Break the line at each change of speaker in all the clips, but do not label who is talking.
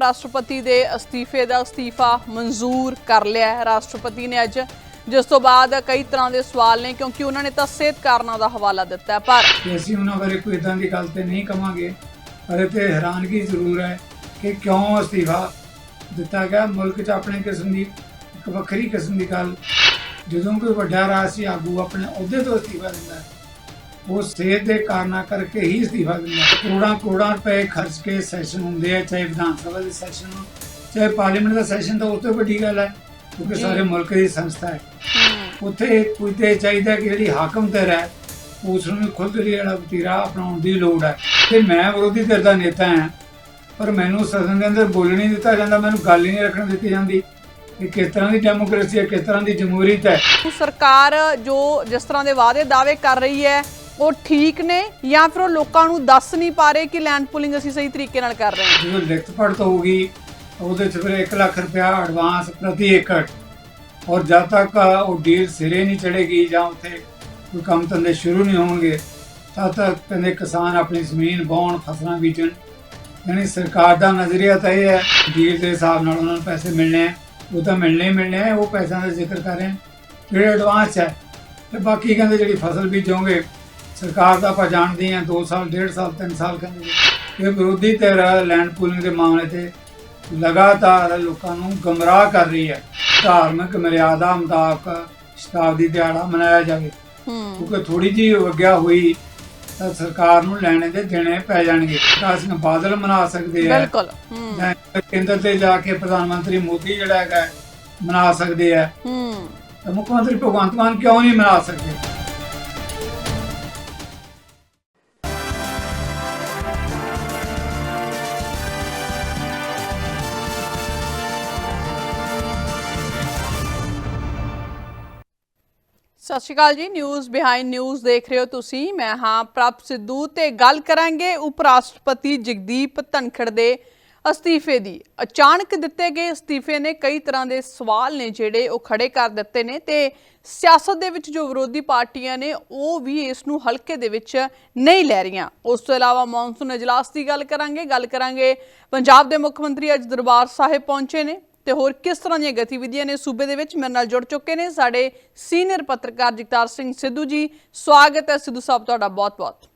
ਰਾਸ਼ਟਰਪਤੀ ਦੇ ਅਸਤੀਫੇ ਦਾ ਅਸਤੀਫਾ ਮਨਜ਼ੂਰ ਕਰ ਲਿਆ ਰਾਸ਼ਟਰਪਤੀ ਨੇ ਅੱਜ ਜਿਸ ਤੋਂ ਬਾਅਦ ਕਈ ਤਰ੍ਹਾਂ ਦੇ ਸਵਾਲ ਨੇ, ਕਿਉਂਕਿ ਉਹਨਾਂ ਨੇ ਤਾਂ ਸਿਹਤ ਕਾਰਨਾਂ ਦਾ ਹਵਾਲਾ ਦਿੱਤਾ ਪਰ
ਅਸੀਂ ਉਹਨਾਂ ਬਾਰੇ ਕੋਈ ਇਦਾਂ ਦੀ ਗੱਲ ਤੇ ਨਹੀਂ ਕਵਾਂਗੇ, ਪਰ ਇਹ ਤੇ ਹੈਰਾਨਗੀ ਜ਼ਰੂਰ ਹੈ ਕਿ ਕਿਉਂ ਅਸਤੀਫਾ ਦਿੱਤਾ ਗਿਆ। ਮੁਲਕ 'ਚ ਆਪਣੇ ਕਿਸਮ ਦੀ, ਇੱਕ ਵੱਖਰੀ ਕਿਸਮ ਦੀ ਗੱਲ, ਜਦੋਂ ਕੋਈ ਵੱਡਾ ਰਾਜਸੀ ਆਗੂ ਆਪਣੇ ਅਹੁਦੇ ਤੋਂ ਅਸਤੀਫਾ ਦਿੰਦਾ ਹੈ। ਉਹ ਸਿਹਤ ਦੇ ਕਾਰਨਾਂ ਕਰਕੇ ਹੀ ਅਸਤੀਫਾ ਦਿੰਦਾ। ਕਰੋੜਾਂ ਕਰੋੜਾਂ ਰੁਪਏ ਖਰਚ ਕੇ ਸੈਸ਼ਨ ਹੁੰਦੇ ਆ ਚਾਹੇ ਵਿਧਾਨ ਸਭਾ ਦੇ ਸੈਸ਼ਨ ਚਾਹੇ ਪਾਰਲੀਮੈਂਟ ਦਾ ਸੈਸ਼ਨ ਤਾਂ ਉਸ ਤੋਂ ਵੱਡੀ ਗੱਲ ਹੈ ਕਿਉਂਕਿ। ਸਾਰੇ ਮੁਲਕ ਦੀ ਸੰਸਥਾ ਹੈ। ਉੱਥੇ ਕੋਈ ਤੇ ਚਾਹੀਦਾ ਕਿ ਜਿਹੜੀ ਹਾਕਮ ਧਿਰ ਹੈ ਉਸ ਨੂੰ ਖੁਦ ਲਈ ਜਿਹੜਾ ਵਤੀਰਾ ਅਪਣਾਉਣ ਦੀ ਲੋੜ ਹੈ। ਤੇ ਮੈਂ ਵਿਰੋਧੀ ਧਿਰ ਦਾ ਨੇਤਾ ਹਾਂ ਪਰ ਮੈਨੂੰ ਸਦਨ ਦੇ ਅੰਦਰ ਬੋਲਣ ਨਹੀਂ ਦਿੱਤਾ ਜਾਂਦਾ ਮੈਨੂੰ ਗੱਲ ਹੀ ਨਹੀਂ ਰੱਖਣ ਦਿੱਤੀ ਜਾਂਦੀ ਕਿ ਕਿਸ ਤਰ੍ਹਾਂ ਦੀ ਡੈਮੋਕ੍ਰੇਸੀ ਹੈ ਕਿਸ ਤਰ੍ਹਾਂ ਦੀ ਜਮਹੂਰੀਅਤ ਹੈ।
ਸਰਕਾਰ ਜੋ ਜਿਸ ਤਰ੍ਹਾਂ ਦੇ ਵਾਅਦੇ ਦਾਅਵੇ ਕਰ ਰਹੀ ਹੈ ਉਹ ਠੀਕ ਨੇ ਜਾਂ ਫਿਰ ਉਹ ਲੋਕਾਂ ਨੂੰ ਦੱਸ ਨਹੀਂ ਪਾ ਰਹੇ ਕਿ ਲੈਂਡ ਪੁਲਿੰਗ ਅਸੀਂ ਸਹੀ ਤਰੀਕੇ ਨਾਲ ਕਰ ਰਹੇ ਹਾਂ?
ਜਦੋਂ ਲਿਖਤ ਪੜਤ ਹੋਊਗੀ, ਉਹਦੇ ਚ ਫਿਰ 1 ਲੱਖ ਰੁਪਇਆ ਐਡਵਾਂਸ ਪ੍ਰਤੀ ਏਕੜ। ਔਰ ਜਦ ਤੱਕ ਉਹ ਡੀਲ ਸਿਰੇ ਨਹੀਂ ਚੜੇਗੀ ਜਾਂ ਉੱਥੇ ਕੋਈ ਕੰਮ ਧੰਦੇ ਸ਼ੁਰੂ ਨਹੀਂ ਹੋਣਗੇ, ਤਦ ਤੱਕ ਕਹਿੰਦੇ ਕਿਸਾਨ ਆਪਣੀ ਜ਼ਮੀਨ ਵਾਹੁਣ, ਫਸਲਾਂ ਬੀਜਣ। ਯਾਨੀ ਸਰਕਾਰ ਦਾ ਨਜ਼ਰੀਆ ਤਾਂ ਇਹ ਹੈ ਡੀਲ ਦੇ ਹਿਸਾਬ ਨਾਲ ਉਹਨਾਂ ਨੂੰ ਪੈਸੇ ਮਿਲਣੇ ਆ। ਉਹ ਤਾਂ ਮਿਲਣੇ ਹੀ ਮਿਲਣੇ ਆ, ਉਹ ਪੈਸਿਆਂ ਦਾ ਜ਼ਿਕਰ ਕਰ ਰਹੇ ਜਿਹੜੇ ਐਡਵਾਂਸ ਹੈ, ਤੇ ਬਾਕੀ ਕਹਿੰਦੇ ਜਿਹੜੀ ਫਸਲ ਬੀਜੋਗੇ ਸਰਕਾਰ ਦਾ ਆਪਾਂ ਜਾਣਦੇ ਹਾਂ 2 ਸਾਲ 1.5 ਸਾਲ 3 ਸਾਲ ਕਹਿੰਦੇ ਜੀ। ਇਹ ਵਿਰੋਧੀ ਧਿਰ ਲੈਂਡ ਪੂਲਿੰਗ ਦੇ ਮਾਮਲੇ ਤੇ ਲਗਾਤਾਰ ਲੋਕਾਂ ਨੂੰ ਗਮਰਾਹ ਕਰ ਰਹੀ ਹੈ। ਧਾਰਮਿਕ ਮਰਿਆਦਾ ਮੁਤਾਬਕ ਸ਼ਤਾਬਦੀ ਦਿਹਾੜਾ ਮਨਾਇਆ ਜਾਵੇ। ਕਿਉਂਕਿ ਥੋੜੀ ਜਿਹੀ ਵਗਿਆ ਹੋਈ ਤਾਂ ਸਰਕਾਰ ਨੂੰ ਲੈਣੇ ਦੇ ਦੇਣੇ ਪੈ ਜਾਣਗੇ। ਤਾਂ ਸਿੰਘ ਬਾਦਲ ਮਨਾ ਸਕਦੇ ਆ।
ਬਿਲਕੁਲ
ਜਾਂ ਕੇਂਦਰ ਤੇ ਜਾ ਕੇ ਪ੍ਰਧਾਨ ਮੰਤਰੀ ਮੋਦੀ ਜਿਹੜਾ ਹੈਗਾ ਮਨਾ ਸਕਦੇ ਆ।
ਹੂੰ।
ਤਾਂ ਮੁੱਖ ਮੰਤਰੀ ਭਗਵੰਤ ਮਾਨ ਕਿਉਂ ਨਹੀਂ ਮਨਾ ਸਕਦੇ?
ਸਤਿ ਸ਼੍ਰੀ ਅਕਾਲ ਜੀ। ਨਿਊਜ਼ ਬਿਹਾਈਂਡ ਨਿਊਜ਼ ਦੇਖ ਰਹੇ ਹੋ ਤੁਸੀਂ। ਮੈਂ ਹਾਂ ਪ੍ਰਭ ਸਿੱਧੂ ਤੇ ਗੱਲ ਕਰਾਂਗੇ ਉਪ ਰਾਸ਼ਟਰਪਤੀ ਜਗਦੀਪ ਧਨਖੜ ਦੇ ਅਸਤੀਫੇ ਦੀ। ਅਚਾਨਕ ਦਿੱਤੇ ਗਏ ਅਸਤੀਫੇ ਨੇ ਕਈ ਤਰ੍ਹਾਂ ਦੇ ਸਵਾਲ ਨੇ ਜਿਹੜੇ ਉਹ ਖੜੇ ਕਰ ਦਿੱਤੇ ਨੇ ਤੇ ਸਿਆਸਤ ਦੇ ਵਿੱਚ ਜੋ ਵਿਰੋਧੀ ਪਾਰਟੀਆਂ ਨੇ ਉਹ ਵੀ ਇਸ ਨੂੰ ਹਲਕੇ ਦੇ ਵਿੱਚ ਨਹੀਂ ਲੈ ਰਹੀਆਂ। ਉਸ ਤੋਂ ਇਲਾਵਾ ਮੌਨਸੂਨ ਅਜਲਾਸ ਦੀ ਗੱਲ ਕਰਾਂਗੇ। ਗੱਲ ਕਰਾਂਗੇ ਪੰਜਾਬ ਦੇ ਮੁੱਖ ਮੰਤਰੀ ਅੱਜ ਦਰਬਾਰ ਸਾਹਿਬ ਪਹੁੰਚੇ ਨੇ। ਤੇ ਹੋਰ ਕਿਸ ਤਰ੍ਹਾਂ ਦੀਆਂ ਗਤੀਵਿਧੀਆਂ ਨੇ ਸੂਬੇ ਦੇ ਵਿੱਚ ਮੇਰੇ ਨਾਲ ਜੁੜ ਚੁੱਕੇ ਨੇ ਸਾਡੇ ਸੀਨੀਅਰ ਪੱਤਰਕਾਰ ਜਗਤਾਰ ਸਿੰਘ ਸਿੱਧੂ ਜੀ ਸਵਾਗਤ ਹੈ ਸਿੱਧੂ ਸਾਹਿਬ ਤੁਹਾਡਾ ਬਹੁਤ-ਬਹੁਤ।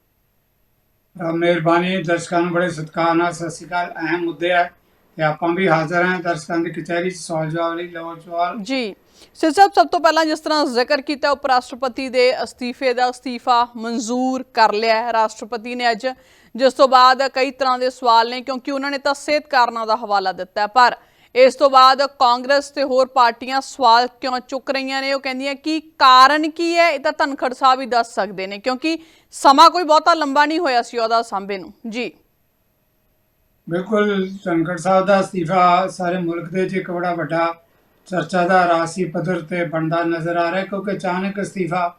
ਮਿਹਰਬਾਨੀ ਦਰਸ਼ਕਾਂ ਨੂੰ ਬੜੇ ਸਤਿਕਾਰ ਨਾਲ ਸਤਿ ਸ਼੍ਰੀ ਅਕਾਲ ਅਹਿਮ ਮੁੱਦੇ ਹੈ ਤੇ ਆਪਾਂ ਵੀ ਹਾਜ਼ਰ ਹਾਂ ਦਰਸ਼ਕਾਂ ਦੀ ਕਚਹਿਰੀ 'ਚ ਸਵਾਲ ਜਵਾਬ ਲਈ ਲਓ ਸਵਾਲ।
ਜੀ ਸਿੱਧੂ ਸਾਹਿਬ ਸਭ ਤੋਂ ਪਹਿਲਾਂ ਜਿਸ ਤਰ੍ਹਾਂ ਜ਼ਿਕਰ ਕੀਤਾ ਉਪ ਰਾਸ਼ਟਰਪਤੀ ਦੇ ਅਸਤੀਫੇ ਦਾ ਅਸਤੀਫਾ ਮਨਜ਼ੂਰ ਕਰ ਲਿਆ ਹੈ। ਰਾਸ਼ਟਰਪਤੀ ਨੇ ਅੱਜ ਜਿਸ ਤੋਂ ਬਾਅਦ ਕਈ ਤਰ੍ਹਾਂ ਦੇ ਸਵਾਲ ਨੇ ਕਿਉਂਕਿ ਉਹਨਾਂ ਨੇ ਤਾਂ ਸਿਹਤ ਕਾਰਨਾਂ ਦਾ ਹਵਾਲਾ ਦਿੱਤਾ ਪਰ ਇਸ ਤੋਂ ਬਾਅਦ ਕਾਂਗਰਸ ਤੇ ਹੋਰ ਪਾਰਟੀਆਂ ਸਵਾਲ ਕਿਉਂ ਚੁੱਕ ਰਹੀਆਂ ਨੇ? ਉਹ ਕਹਿੰਦੀਆਂ ਕਿ ਕਾਰਨ ਕੀ ਹੈ? ਇਹ ਤਾਂ ਧਨਖੜ ਸਾਹਿਬ ਹੀ ਦੱਸ ਸਕਦੇ ਨੇ, ਕਿਉਂਕਿ ਸਮਾਂ ਕੋਈ ਬਹੁਤਾ ਲੰਬਾ ਨਹੀਂ ਹੋਇਆ ਸੀ ਉਹਦਾ ਸਾਂਭੇ ਨੂੰ। ਜੀ।
ਬਿਲਕੁਲ, ਧਨਖੜ ਸਾਹਿਬ ਦਾ ਅਸਤੀਫਾ ਸਾਰੇ ਮੁਲਕ ਦੇ ਵਿੱਚ ਇੱਕ ਬੜਾ ਵੱਡਾ ਚਰਚਾ ਦਾ ਰਾਸੀ ਪੱਧਰ ਤੇ ਬਣਦਾ ਨਜ਼ਰ ਆ ਰਿਹਾ, ਕਿਉਂਕਿ ਅਚਾਨਕ ਅਸਤੀਫਾ